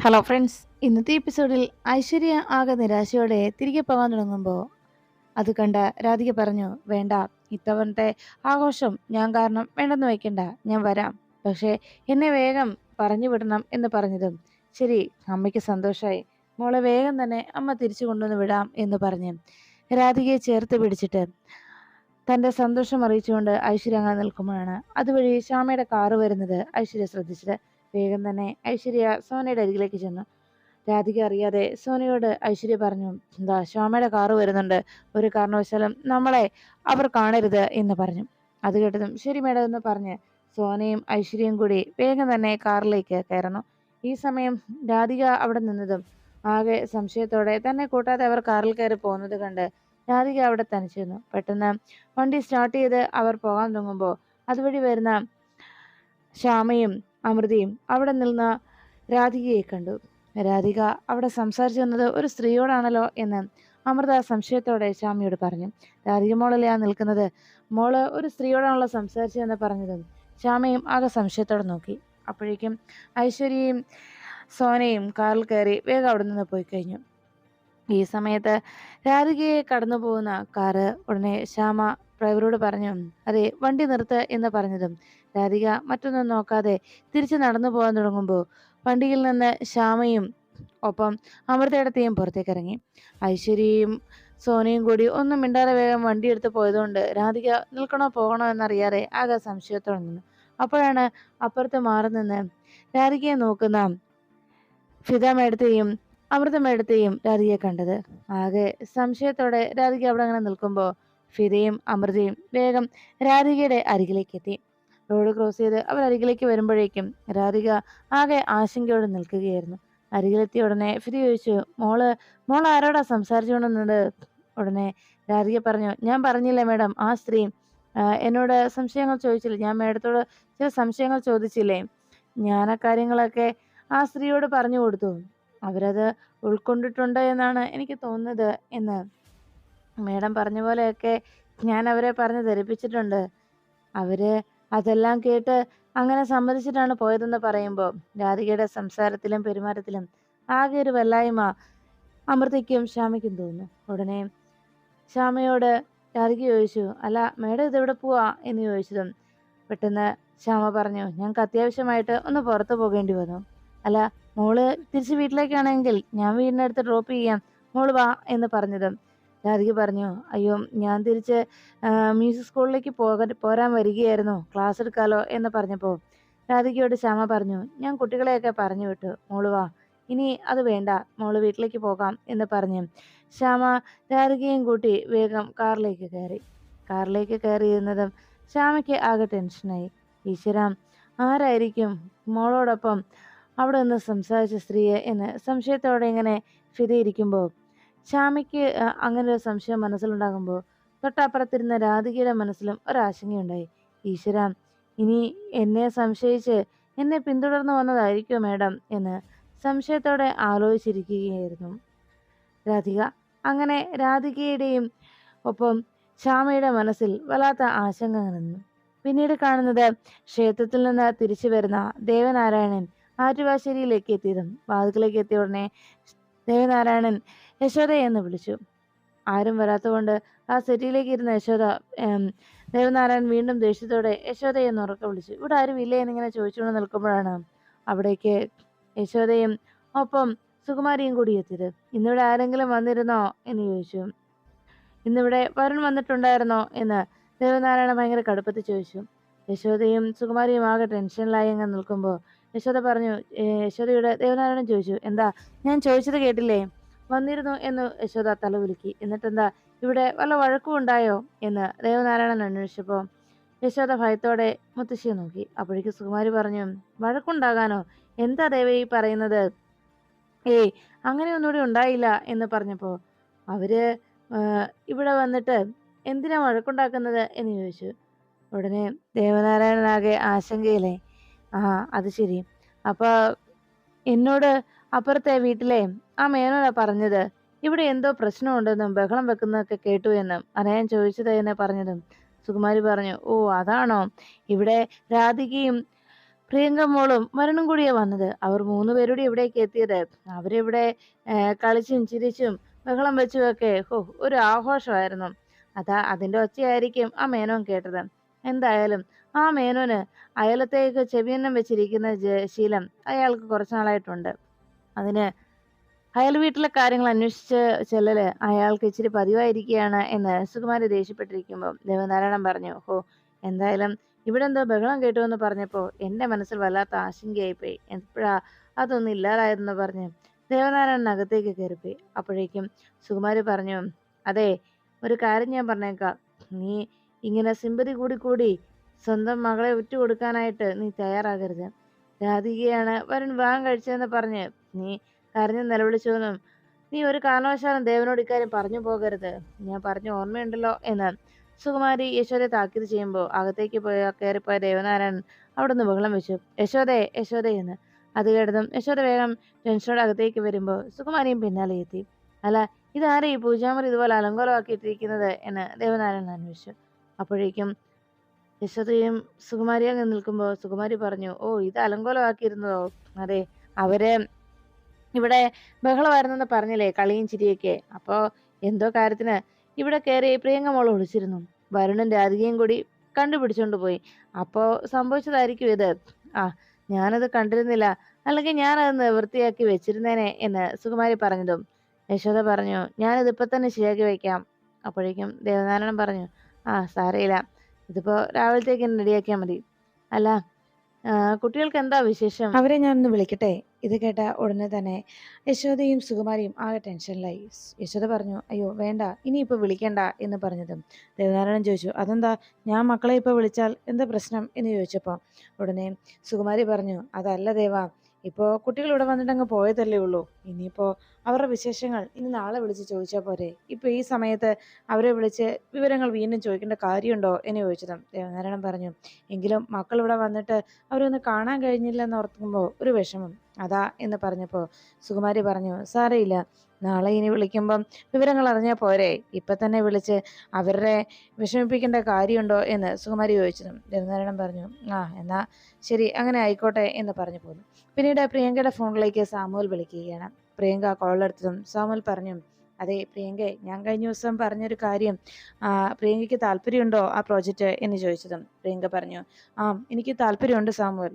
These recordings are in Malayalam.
ഹലോ ഫ്രണ്ട്സ് ഇന്നത്തെ എപ്പിസോഡിൽ ഐശ്വര്യ ആകെ നിരാശയോടെ തിരികെ പോകാൻ തുടങ്ങുമ്പോൾ അത് കണ്ട രാധിക പറഞ്ഞു വേണ്ട ഇത്തവണത്തെ ആഘോഷം ഞാൻ കാരണം വേണ്ടെന്ന് വയ്ക്കണ്ട ഞാൻ വരാം. പക്ഷേ എന്നെ വേഗം പറഞ്ഞു വിടണം എന്ന് പറഞ്ഞതും ശരി അമ്മയ്ക്ക് സന്തോഷമായി മോളെ വേഗം തന്നെ അമ്മ തിരിച്ചു കൊണ്ടുവന്ന് വിടാം എന്ന് പറഞ്ഞ് രാധികയെ ചേർത്ത് പിടിച്ചിട്ട് തന്റെ സന്തോഷം അറിയിച്ചുകൊണ്ട് ഐശ്വര്യ അങ്ങനെ നിൽക്കുമ്പോഴാണ് അതുവഴി ശ്യാമയുടെ കാറ് വരുന്നത് ഐശ്വര്യ ശ്രദ്ധിച്ചത്. വേഗം തന്നെ ഐശ്വര്യ സോനയുടെ അരികിലേക്ക് ചെന്നു. രാധിക അറിയാതെ സോനയോട് ഐശ്വര്യ പറഞ്ഞു എന്താ ശ്യാമയുടെ കാറ് വരുന്നുണ്ട്. ഒരു കാരണവശാലും നമ്മളെ അവർ കാണരുത് എന്ന് പറഞ്ഞു. അത് കേട്ടതും ശരി മേഡം എന്ന് പറഞ്ഞ് സോനയും ഐശ്വര്യയും കൂടി വേഗം തന്നെ കാറിലേക്ക് കയറുന്നു. ഈ സമയം രാധിക അവിടെ നിന്നതും ആകെ സംശയത്തോടെ തന്നെ കൂട്ടാതെ അവർ കാറിൽ കയറി പോകുന്നത് കണ്ട് രാധിക അവിടെ തനിച്ചിരുന്നു പെട്ടെന്ന് വണ്ടി സ്റ്റാർട്ട് ചെയ്ത് അവർ പോകാൻ തുടങ്ങുമ്പോൾ അതുവഴി വരുന്ന ശ്യാമയും അമൃതയും അവിടെ നിന്ന രാധികയെ കണ്ടു. രാധിക അവിടെ സംസാരിച്ചു വന്നത് ഒരു സ്ത്രീയോടാണല്ലോ എന്ന് അമൃത സംശയത്തോടെ ശ്യാമിയോട് പറഞ്ഞു. രാധിക മോളല്ലേ ആ നിൽക്കുന്നത്? മോൾ ഒരു സ്ത്രീയോടാണല്ലോ സംസാരിച്ചതെന്ന് പറഞ്ഞതും. ശ്യാമയും ആകെ സംശയത്തോടെ നോക്കി. അപ്പോഴേക്കും ഐശ്വര്യയും സോനയും കാറിൽ കയറി വേഗം അവിടെ നിന്ന് പോയി കഴിഞ്ഞു. ഈ സമയത്ത് രാധികയെ കടന്നു പോകുന്ന കാറ് ഉടനെ ശ്യാമ ഡ്രൈവറോട് പറഞ്ഞു അതെ വണ്ടി നിർത്ത് എന്ന് പറഞ്ഞതും. രാധിക മറ്റൊന്നും നോക്കാതെ തിരിച്ചു നടന്നു പോകാൻ തുടങ്ങുമ്പോൾ വണ്ടിയിൽ നിന്ന് ശ്യാമയും ഒപ്പം അമൃതയിടത്തെയും പുറത്തേക്ക് ഇറങ്ങി. ഐശ്വര്യയും സോനയും കൂടി ഒന്നും മിണ്ടാതെ വേഗം വണ്ടി എടുത്ത് പോയതുകൊണ്ട് രാധിക നിൽക്കണോ പോകണോ എന്നറിയാതെ ആകെ സംശയത്തോടെ നിന്നു. അപ്പോഴാണ് അപ്പുറത്ത് മാറി നിന്ന് രാധികയെ നോക്കുന്ന ഫിത മേടത്തെയും അമൃത മേടത്തെയും രാധികയെ കണ്ടത്. ആകെ സംശയത്തോടെ രാധിക അവിടെ അങ്ങനെ നിൽക്കുമ്പോൾ ഫിദയും അമൃതയും വേഗം രാധികയുടെ അരികിലേക്ക് എത്തി. റോഡ് ക്രോസ് ചെയ്ത് അവർ അരികിലേക്ക് വരുമ്പോഴേക്കും രാധിക ആകെ ആശങ്കയോടെ നിൽക്കുകയായിരുന്നു. അരികിലെത്തിയ ഉടനെ ഫിദ ചോദിച്ചു മോൾ മോൾ ആരോടാ സംസാരിച്ചുകൊണ്ടിരുന്നത്? ഉടനെ രാധിക പറഞ്ഞു ഞാൻ പറഞ്ഞില്ല മേഡം ആ സ്ത്രീ എന്നോട് സംശയങ്ങൾ ചോദിച്ചില്ല. ഞാൻ മേഡത്തോട് ചില സംശയങ്ങൾ ചോദിച്ചില്ലേ? ഞാൻ ആ കാര്യങ്ങളൊക്കെ ആ സ്ത്രീയോട് പറഞ്ഞു കൊടുത്തു. അവരത് ഉൾക്കൊണ്ടിട്ടുണ്ട് എന്നാണ് എനിക്ക് തോന്നുന്നത് എന്ന് മേഡം പറഞ്ഞ പോലെയൊക്കെ ഞാൻ അവരെ പറഞ്ഞ് ധരിപ്പിച്ചിട്ടുണ്ട്. അവർ അതെല്ലാം കേട്ട് അങ്ങനെ സമ്മതിച്ചിട്ടാണ് പോയതെന്ന് പറയുമ്പോൾ രാധികയുടെ സംസാരത്തിലും പെരുമാറ്റത്തിലും ആകെ ഒരു വല്ലായ്മ അമൃതയ്ക്കും ശ്യാമയ്ക്കും തോന്നുന്നു. ഉടനെ ശ്യാമയോട് രാധിക ചോദിച്ചു അല്ല മേഡം ഇതെവിടെ പോവാ? എന്ന് ചോദിച്ചതും പെട്ടെന്ന് ശ്യാമ പറഞ്ഞു ഞങ്ങൾക്ക് അത്യാവശ്യമായിട്ട് ഒന്ന് പുറത്ത് പോകേണ്ടി വന്നു. അല്ല മോൾ തിരിച്ച് വീട്ടിലേക്കാണെങ്കിൽ ഞാൻ വീടിനടുത്ത് ഡ്രോപ്പ് ചെയ്യാം. മോൾ വാ എന്ന് പറഞ്ഞതും രാധിക പറഞ്ഞു അയ്യോ ഞാൻ തിരിച്ച് മ്യൂസിക് സ്കൂളിലേക്ക് പോകാൻ പോരാൻ വരികയായിരുന്നു ക്ലാസ് എടുക്കാലോ എന്ന് പറഞ്ഞപ്പോൾ രാധികയോട് ശ്യാമ പറഞ്ഞു ഞാൻ കുട്ടികളെയൊക്കെ പറഞ്ഞു വിട്ടു മോളുവാ ഇനി അത് വേണ്ട മോൾ വീട്ടിലേക്ക് പോകാം എന്ന് പറഞ്ഞു ശ്യാമ രാധികയും കൂട്ടി വേഗം കാറിലേക്ക് കയറി. കാറിലേക്ക് കയറിയിരുന്നതും ശ്യാമയ്ക്ക് ആകെ ടെൻഷനായി. ഈശ്വരാം ആരായിരിക്കും മോളോടൊപ്പം അവിടെ നിന്ന് സംസാരിച്ച സ്ത്രീയെ? എന്ന് സംശയത്തോടെ ഇങ്ങനെ ഫിതയിരിക്കുമ്പോൾ ശ്യാമയ്ക്ക് അങ്ങനെ ഒരു സംശയം മനസ്സിലുണ്ടാകുമ്പോൾ തൊട്ടപ്പുറത്തിരുന്ന രാധികയുടെ മനസ്സിലും ഒരാശങ്കയുണ്ടായി. ഈശ്വര ഇനി എന്നെ സംശയിച്ച് എന്നെ പിന്തുടർന്നു വന്നതായിരിക്കും മേഡം? എന്ന് സംശയത്തോടെ ആലോചിച്ചിരിക്കുകയായിരുന്നു. രാധിക അങ്ങനെ രാധികയുടെയും ഒപ്പം ശ്യാമയുടെ മനസ്സിൽ വല്ലാത്ത ആശങ്ക നിന്നു പിന്നീട് കാണുന്നത് ക്ഷേത്രത്തിൽ നിന്ന് തിരിച്ചു വരുന്ന ദേവനാരായണൻ ആറ്റുവാശ്ശേരിയിലേക്ക് എത്തിയതും വാതിക്കലേക്ക് എത്തിയ ഉടനെ ദേവനാരായണൻ യശോദ എന്ന് വിളിച്ചു. ആരും വരാത്തതുകൊണ്ട് ആ സെറ്റിയിലേക്ക് ഇരുന്ന യശോദ ദേവനാരായൺ വീണ്ടും ദേഷ്യത്തോടെ യശോദയെന്ന് ഉറക്കെ വിളിച്ചു. ഇവിടെ ആരും ഇല്ലേ എന്നിങ്ങനെ ചോദിച്ചുകൊണ്ട് നിൽക്കുമ്പോഴാണ് അവിടേക്ക് യശോദയും ഒപ്പം സുകുമാരിയും കൂടി എത്തിയത്. ഇന്നിവിടെ ആരെങ്കിലും വന്നിരുന്നോ? എന്ന് ചോദിച്ചു. ഇന്നിവിടെ വരുൺ വന്നിട്ടുണ്ടായിരുന്നോ? എന്ന് ദേവനാരായണ ഭയങ്കര കടുപ്പത്തിൽ ചോദിച്ചു. യശോദയും സുകുമാരിയും ആകെ ടെൻഷനിലായി അങ്ങ് നിൽക്കുമ്പോൾ യശോദ പറഞ്ഞു യശോദയുടെ ദേവനാരായണൻ ചോദിച്ചു എന്താ ഞാൻ ചോദിച്ചത് കേട്ടില്ലേ? വന്നിരുന്നു എന്ന് യശോദ തലവുലുക്കി എന്നിട്ടെന്താ ഇവിടെ വല്ല വഴക്കും ഉണ്ടായോ എന്ന് ദേവനാരായണൻ അന്വേഷിച്ചപ്പോൾ യശോദ ഭയത്തോടെ മുത്തശ്ശിയെ നോക്കി. അപ്പോഴേക്ക് സുകുമാരി പറഞ്ഞു വഴക്കുണ്ടാകാനോ? എന്താ ദേവ ഈ പറയുന്നത്? ഏയ് അങ്ങനെ ഒന്നുകൂടി ഉണ്ടായില്ല എന്ന് പറഞ്ഞപ്പോൾ അവർ ഇവിടെ വന്നിട്ട് എന്തിനാ വഴക്കുണ്ടാക്കുന്നത് എന്ന് ചോദിച്ചു. ഉടനെ ദേവനാരായണനാകെ ആശങ്കയിലെ ആ അത് ശരി. അപ്പോൾ എന്നോട് അപ്പുറത്തെ വീട്ടിലെ ആ മേനോന പറഞ്ഞത് ഇവിടെ എന്തോ പ്രശ്നമുണ്ടെന്നും ബഹളം വെക്കുന്നതൊക്കെ കേട്ടു എന്നും അറിയാൻ ചോദിച്ചത് എന്ന് പറഞ്ഞതും. സുകുമാരി പറഞ്ഞു ഓ അതാണോ? ഇവിടെ രാധികയും പ്രിയങ്ക മോളും മരണം കൂടിയാ വന്നത്. അവർ മൂന്ന് പേരുടെ ഇവിടേക്ക് എത്തിയത്? അവരിവിടെ കളിച്ചും ചിരിച്ചും ബഹളം വെച്ചുമൊക്കെ ഹോ ഒരു ആഘോഷമായിരുന്നു. അതാ അതിന്റെ ഒച്ചയായിരിക്കും ആ മേനോൻ കേട്ടത്. എന്തായാലും ആ മേനോന് അയലത്തേക്ക് ചെവിയെണ്ണം വെച്ചിരിക്കുന്ന ശീലം അയാൾക്ക് കുറച്ചു നാളായിട്ടുണ്ട്. അതിന് അയാൾ വീട്ടിലെ കാര്യങ്ങൾ അന്വേഷിച്ച് ചെല്ലല് അയാൾക്ക് ഇച്ചിരി പതിവായിരിക്കുകയാണ് എന്ന് സുകുമാരി ദേഷ്യപ്പെട്ടിരിക്കുമ്പോൾ ദേവനാരായണൻ പറഞ്ഞു ഹോ എന്തായാലും ഇവിടെ എന്തോ ബഹളം കേട്ടു എന്ന് പറഞ്ഞപ്പോൾ എന്റെ മനസ്സിൽ വല്ലാത്ത ആശങ്കയായിപ്പോയി. എപ്പോഴാ അതൊന്നും ഇല്ലാതായതെന്ന് പറഞ്ഞ് ദേവനാരായണൻ അകത്തേക്ക് കയറിപ്പോയി. അപ്പോഴേക്കും സുകുമാരി പറഞ്ഞു അതെ ഒരു കാര്യം ഞാൻ പറഞ്ഞേക്കാം. നീ ഇങ്ങനെ സിമ്പതി കൂടി കൂടി സ്വന്തം മകളെ കൊടുക്കാനായിട്ട് നീ തയ്യാറാകരുത്. രാധികയാണ് വരൻ വിവാഹം കഴിച്ചതെന്ന് പറഞ്ഞ് നീ കരഞ്ഞു നിലവിളിച്ചുവെന്നും നീ ഒരു കാരണവശാലും ദേവനോട് ഇക്കാര്യം പറഞ്ഞു പോകരുത്. ഞാൻ പറഞ്ഞു ഓർമ്മയുണ്ടല്ലോ എന്ന് സുകുമാരി യശോദയെ താക്കീത് ചെയ്യുമ്പോൾ അകത്തേക്ക് പോയ കയറിപ്പോയ ദേവനാരായണൻ അവിടെ നിന്ന് ബഹളം വെച്ചു. യശോദേ യശോദേ എന്ന്. അത് കേട്ടതും യശോദ വേഗം ടെൻഷനോട് അകത്തേക്ക് വരുമ്പോൾ സുകുമാരിയും പിന്നാലെ എത്തി. അല്ല ഇതാരെ ഈ പൂജാമുറി ഇതുപോലെ അലങ്കോലമാക്കിയിട്ടിരിക്കുന്നത്? എന്ന് ദേവനാരായണൻ അന്വേഷിച്ചു. അപ്പോഴേക്കും യശോദയും സുകുമാരിയും നിൽക്കുമ്പോൾ സുകുമാരി പറഞ്ഞു ഓ ഇത് അലങ്കോലമാക്കിയിരുന്നതോ? അതെ അവർ ഇവിടെ ബഹളമായിരുന്നെന്ന് പറഞ്ഞില്ലേ കളിയും ചിരിയൊക്കെ? അപ്പോൾ എന്തോ കാര്യത്തിന് ഇവിടെ കയറി പ്രിയങ്ക മോൾ ഒളിച്ചിരുന്നു വരുണന്റെ രാധികയും കൂടി കണ്ടുപിടിച്ചോണ്ട് പോയി. അപ്പോൾ സംഭവിച്ചതായിരിക്കും ഇത്. ആ ഞാനത് കണ്ടിരുന്നില്ല. അല്ലെങ്കിൽ ഞാനത് നിവൃത്തിയാക്കി വെച്ചിരുന്നേനെ എന്ന് സുകുമാരി പറഞ്ഞതും. യശോദ പറഞ്ഞു ഞാനിത് ഇപ്പൊ തന്നെ ശരിയാക്കി വെക്കാം. അപ്പോഴേക്കും ദേവനാരായണൻ പറഞ്ഞു ആ സാരയില്ല ഇതിപ്പോ രാവിലത്തേക്ക് റെഡിയാക്കിയാൽ മതി. അല്ല കുട്ടികൾക്ക് എന്താ വിശേഷം? അവരെ ഞാനൊന്ന് വിളിക്കട്ടെ. ഇത് കേട്ട ഉടനെ തന്നെ യശോദയും സുകുമാരിയും ആകെ ടെൻഷനിലായി. യശോദ പറഞ്ഞു അയ്യോ വേണ്ട ഇനിയിപ്പോൾ വിളിക്കണ്ട എന്ന് പറഞ്ഞതും. ദേവനാരായണൻ ചോദിച്ചു അതെന്താ? ഞാൻ മക്കളെ ഇപ്പോൾ വിളിച്ചാൽ എന്താ പ്രശ്നം? എന്ന് ചോദിച്ചപ്പോൾ ഉടനെ സുകുമാരി പറഞ്ഞു അതല്ല ദേവ ഇപ്പോൾ കുട്ടികൾ ഇവിടെ വന്നിട്ട് അങ്ങ് പോയതല്ലേ ഉള്ളൂ. ഇനിയിപ്പോൾ അവരുടെ വിശേഷങ്ങൾ ഇനി നാളെ വിളിച്ച് ചോദിച്ചാൽ പോരെ. ഇപ്പോൾ ഈ സമയത്ത് അവരെ വിളിച്ച് വിവരങ്ങൾ വീണ്ടും ചോദിക്കേണ്ട കാര്യമുണ്ടോ എന്ന് ചോദിച്ചതും. ദേവനാരായണൻ പറഞ്ഞു എങ്കിലും മക്കൾ ഇവിടെ വന്നിട്ട് അവരൊന്ന് കാണാൻ കഴിഞ്ഞില്ല എന്ന് ഓർക്കുമ്പോൾ ഒരു വിഷമം. അതാ എന്ന് പറഞ്ഞപ്പോൾ സുകുമാരി പറഞ്ഞു സാരയില്ല നാളെ ഇനി വിളിക്കുമ്പം വിവരങ്ങൾ അറിഞ്ഞാൽ പോരെ. ഇപ്പം തന്നെ വിളിച്ച് അവരുടെ വിഷമിപ്പിക്കേണ്ട കാര്യമുണ്ടോ എന്ന് സുകുമാരി ചോദിച്ചതും രഘുനാരായണൻ പറഞ്ഞു ആ എന്നാ ശരി അങ്ങനെ ആയിക്കോട്ടെ എന്ന് പറഞ്ഞു പോന്നു. പിന്നീട് പ്രിയങ്കയുടെ ഫോണിലേക്ക് സാമുവൽ വിളിക്കുകയാണ്. പ്രിയങ്ക കോളെടുത്തതും സാമുവൽ പറഞ്ഞു അതെ പ്രിയങ്ക ഞാൻ കഴിഞ്ഞ ദിവസം പറഞ്ഞൊരു കാര്യം പ്രിയങ്കയ്ക്ക് താല്പര്യമുണ്ടോ ആ പ്രോജക്റ്റ്? എന്ന് ചോദിച്ചതും പ്രിയങ്ക പറഞ്ഞു ആ എനിക്ക് താല്പര്യമുണ്ട് സാമുവൽ.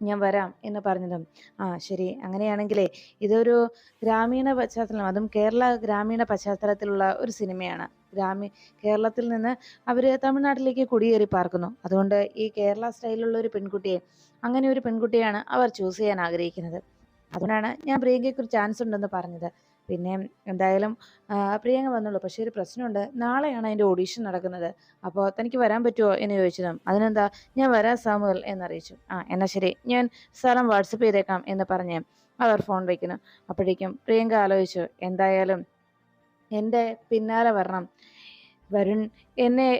ഞാൻ വരാം എന്ന് പറഞ്ഞതും ആ ശരി. അങ്ങനെയാണെങ്കിലേ ഇതൊരു ഗ്രാമീണ പശ്ചാത്തലം അതും കേരള ഗ്രാമീണ പശ്ചാത്തലത്തിലുള്ള ഒരു സിനിമയാണ്. ഗ്രാമീ കേരളത്തിൽ നിന്ന് അവർ തമിഴ്നാട്ടിലേക്ക് കുടിയേറി പാർക്കുന്നു. അതുകൊണ്ട് ഈ കേരള സ്റ്റൈലുള്ള ഒരു പെൺകുട്ടിയെ അങ്ങനെ ഒരു പെൺകുട്ടിയാണ് അവർ ചൂസ് ചെയ്യാൻ ആഗ്രഹിക്കുന്നത്. അതുകൊണ്ടാണ് ഞാൻ പ്രിയങ്കയ്ക്ക് ഒരു ചാൻസ് ഉണ്ടെന്ന് പറഞ്ഞത്. പിന്നെ എന്തായാലും പ്രിയങ്ക വന്നുള്ളൂ പക്ഷേ ഒരു പ്രശ്നമുണ്ട്. നാളെയാണ് അതിന്റെ ഓഡീഷൻ നടക്കുന്നത്. അപ്പോൾ തനിക്ക് വരാൻ പറ്റുമോ എന്ന് ചോദിച്ചതും അതിനെന്താ ഞാൻ വരാം സാമുവൽ എന്നറിയിച്ചു. ആ എന്നാൽ ശരി. ഞാൻ സ്ഥലം വാട്സപ്പ് ചെയ്തേക്കാം എന്ന് പറഞ്ഞ് അവർ ഫോൺ വയ്ക്കുന്നു അപ്പോഴേക്കും പ്രിയങ്ക ആലോചിച്ചു എന്തായാലും എന്റെ പിന്നാലെ വരണം. വരുൺ എന്നെ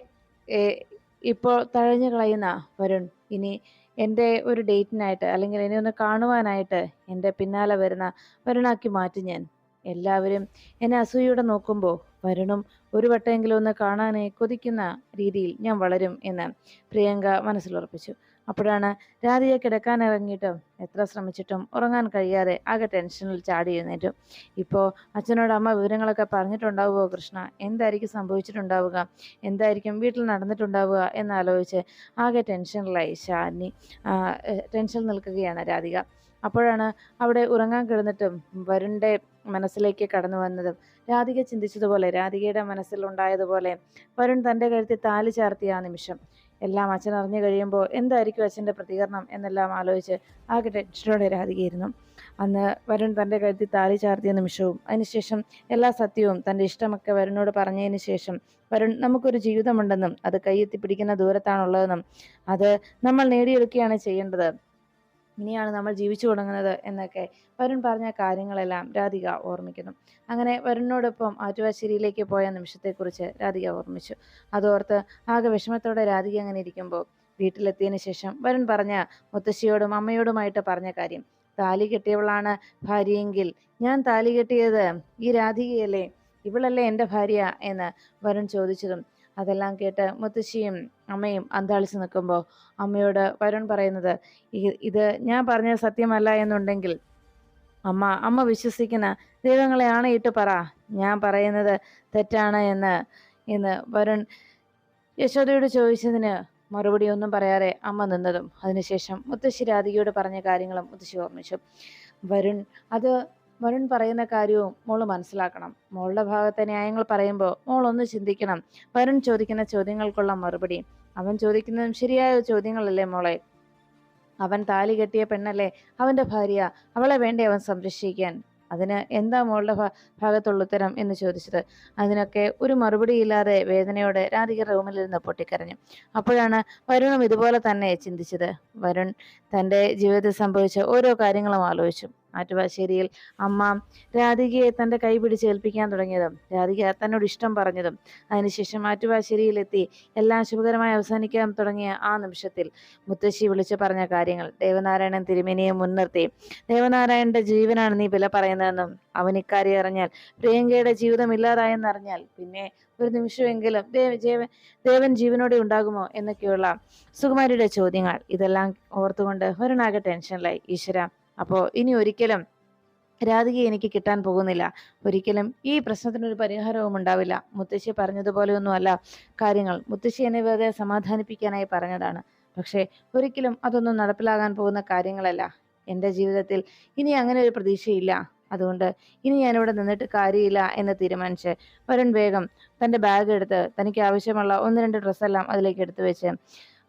ഇപ്പോൾ തഴഞ്ഞു കളയുന്ന വരുൺ ഇനി എന്റെ ഒരു ഡേറ്റിനായിട്ട് അല്ലെങ്കിൽ എന്നെ ഒന്ന് കാണുവാനായിട്ട് എന്റെ പിന്നാലെ വരുന്ന വരുണാക്കി മാറ്റി ഞാൻ. എല്ലാവരും എന്നെ അസൂയോടെ നോക്കുമ്പോൾ വരുണും ഒരു വട്ടമെങ്കിലും ഒന്ന് കാണാനേ കൊതിക്കുന്ന രീതിയിൽ ഞാൻ വളരും എന്ന് പ്രിയങ്ക മനസ്സിലുറപ്പിച്ചു. അപ്പോഴാണ് രാധിയെ കിടക്കാനിറങ്ങിയിട്ടും എത്ര ശ്രമിച്ചിട്ടും ഉറങ്ങാൻ കഴിയാതെ ആകെ ടെൻഷനിൽ ചാടി എഴുന്നേറ്റു. ഇപ്പോൾ അച്ഛനോട് അമ്മ വിവരങ്ങളൊക്കെ പറഞ്ഞിട്ടുണ്ടാവുമോ കൃഷ്ണ? എന്തായിരിക്കും സംഭവിച്ചിട്ടുണ്ടാവുക? എന്തായിരിക്കും വീട്ടിൽ നടന്നിട്ടുണ്ടാവുക എന്നാലോചിച്ച് ആകെ ടെൻഷനിലായി ഷാനി ടെൻഷൻ നിൽക്കുകയാണ് രാധിക. അപ്പോഴാണ് അവിടെ ഉറങ്ങാൻ കിടന്നിട്ടും വരുണിന്റെ മനസ്സിലേക്ക് കടന്നു വന്നതും. രാധിക ചിന്തിച്ചതുപോലെ രാധികയുടെ മനസ്സിലുണ്ടായതുപോലെ വരുൺ തന്റെ കഴുത്തിൽ താലി ചാർത്തിയ ആ നിമിഷം. എല്ലാം അച്ഛൻ അറിഞ്ഞു കഴിയുമ്പോൾ എന്തായിരിക്കും അച്ഛന്റെ പ്രതികരണം എന്നെല്ലാം ആലോചിച്ച് ആകെ ടെൻഷനോടെ രാധികയായിരുന്നു അന്ന് വരുൺ തന്റെ കഴുത്തിൽ താലി ചാർത്തിയ നിമിഷവും അതിനുശേഷം എല്ലാ സത്യവും തന്റെ ഇഷ്ടമൊക്കെ വരുണോട് പറഞ്ഞതിന് ശേഷം വരുൺ നമുക്കൊരു ജീവിതമുണ്ടെന്നും അത് കൈയെത്തി പിടിക്കുന്ന ദൂരത്താണുള്ളതെന്നും അത് നമ്മൾ നേടിയെടുക്കുകയാണ് ചെയ്യേണ്ടത്. ഇനിയാണ് നമ്മൾ ജീവിച്ചു തുടങ്ങുന്നത് എന്നൊക്കെ വരുൺ പറഞ്ഞ കാര്യങ്ങളെല്ലാം രാധിക ഓർമ്മിക്കുന്നു. അങ്ങനെ വരുണിനോടൊപ്പം ആറ്റുവാശ്ശേരിയിലേക്ക് പോയ നിമിഷത്തെക്കുറിച്ച് രാധിക ഓർമ്മിച്ചു. അതോർത്ത് ആകെ വിഷമത്തോടെ രാധിക അങ്ങനെ ഇരിക്കുമ്പോൾ വീട്ടിലെത്തിയതിനു ശേഷം വരുൺ പറഞ്ഞ മുത്തശ്ശിയോടും അമ്മയോടുമായിട്ട് പറഞ്ഞ കാര്യം താലി കെട്ടിയവളാണ് ഭാര്യയെങ്കിൽ ഞാൻ താലി കെട്ടിയത് ഈ രാധികയല്ലേ? ഇവളല്ലേ എന്റെ ഭാര്യ? എന്ന് വരുൺ ചോദിച്ചതും അതെല്ലാം കേട്ട് മുത്തശ്ശിയും അമ്മയും അന്താളിച്ച് നിൽക്കുമ്പോൾ അമ്മയോട് വരുൺ പറയുന്നത് ഇത് ഞാൻ പറഞ്ഞത് സത്യമല്ല എന്നുണ്ടെങ്കിൽ അമ്മ അമ്മ വിശ്വസിക്കുന്ന ദൈവങ്ങളെ ആണയിട്ട് പറ. ഞാൻ പറയുന്നത് തെറ്റാണ് എന്ന് എന്ന് വരുൺ യശോദയോട് ചോദിച്ചതിന് മറുപടി ഒന്നും പറയാതെ അമ്മ നിന്നതും. അതിനുശേഷം മുത്തശ്ശി രാധികയോട് പറഞ്ഞ കാര്യങ്ങളും മുത്തശ്ശി ഓർമ്മിച്ചു. വരുൺ അത് വരുൺ പറയുന്ന കാര്യവും മോൾ മനസ്സിലാക്കണം. മോളുടെ ഭാഗത്തെ ന്യായങ്ങൾ പറയുമ്പോൾ മോൾ ഒന്ന് ചിന്തിക്കണം. വരുൺ ചോദിക്കുന്ന ചോദ്യങ്ങൾക്കുള്ള മറുപടി. അവൻ ചോദിക്കുന്നതും ശരിയായ ചോദ്യങ്ങളല്ലേ മോളെ? അവൻ താലി കെട്ടിയ പെണ്ണല്ലേ? അവന്റെ ഭാര്യ. അവളെ വേണ്ടി അവൻ സംരക്ഷിക്കാൻ. അതിന് എന്താ മോളുടെ ഭാഗത്തുള്ള ഉത്തരം എന്ന് ചോദിച്ചത്. അതിനൊക്കെ ഒരു മറുപടിയില്ലാതെ വേദനയോടെ രാധിക റൂമിലിരുന്ന് പൊട്ടിക്കരഞ്ഞു. അപ്പോഴാണ് വരുണും ഇതുപോലെ തന്നെ ചിന്തിച്ചത്. വരുൺ തന്റെ ജീവിതത്തിൽ സംഭവിച്ച ഓരോ കാര്യങ്ങളും ആലോചിച്ചു. ആറ്റുവാശ്ശേരിയിൽ അമ്മ രാധികയെ തന്റെ കൈ പിടിച്ച് ഏൽപ്പിക്കാൻ തുടങ്ങിയതും രാധിക തന്നോട് ഇഷ്ടം പറഞ്ഞതും. അതിനുശേഷം ആറ്റുവാശ്ശേരിയിലെത്തി എല്ലാം ശുഭകരമായി അവസാനിക്കാൻ തുടങ്ങിയ ആ നിമിഷത്തിൽ മുത്തശ്ശി വിളിച്ചു പറഞ്ഞ കാര്യങ്ങൾ ദേവനാരായണൻ തിരുമേനിയെ മുൻനിർത്തി ദേവനാരായണന്റെ ജീവനാണ് നീ വില പറയുന്നതെന്നും അവൻ ഇക്കാര്യം അറിഞ്ഞാൽ പ്രിയങ്കയുടെ ജീവിതം ഇല്ലാതായെന്നറിഞ്ഞാൽ പിന്നെ ഒരു നിമിഷമെങ്കിലും ദേവ ദേവൻ ജീവനോടെ ഉണ്ടാകുമോ എന്നൊക്കെയുള്ള സുകുമാരിയുടെ ചോദ്യങ്ങൾ. ഇതെല്ലാം ഓർത്തുകൊണ്ട് ഒരണാകെ ടെൻഷനിലായി. ഈശ്വര അപ്പോൾ ഇനി ഒരിക്കലും രാധികയെ എനിക്ക് കിട്ടാൻ പോകുന്നില്ല. ഒരിക്കലും ഈ പ്രശ്നത്തിനൊരു പരിഹാരവും ഉണ്ടാവില്ല. മുത്തശ്ശി പറഞ്ഞതുപോലെയൊന്നുമല്ല കാര്യങ്ങൾ. മുത്തശ്ശി എന്നെ വെറുതെ സമാധാനിപ്പിക്കാനായി പറഞ്ഞതാണ്. പക്ഷേ ഒരിക്കലും അതൊന്നും നടപ്പിലാകാൻ പോകുന്ന കാര്യങ്ങളല്ല. എന്റെ ജീവിതത്തിൽ ഇനി അങ്ങനെ ഒരു പ്രതീക്ഷയില്ല. അതുകൊണ്ട് ഇനി ഞാനിവിടെ നിന്നിട്ട് കാര്യമില്ല എന്ന് തീരുമാനിച്ച് വരുൺ വേഗം തന്റെ ബാഗ് എടുത്ത് തനിക്ക് ആവശ്യമുള്ള ഒന്ന് രണ്ട് ഡ്രസ്സെല്ലാം അതിലേക്ക് എടുത്തു വെച്ച്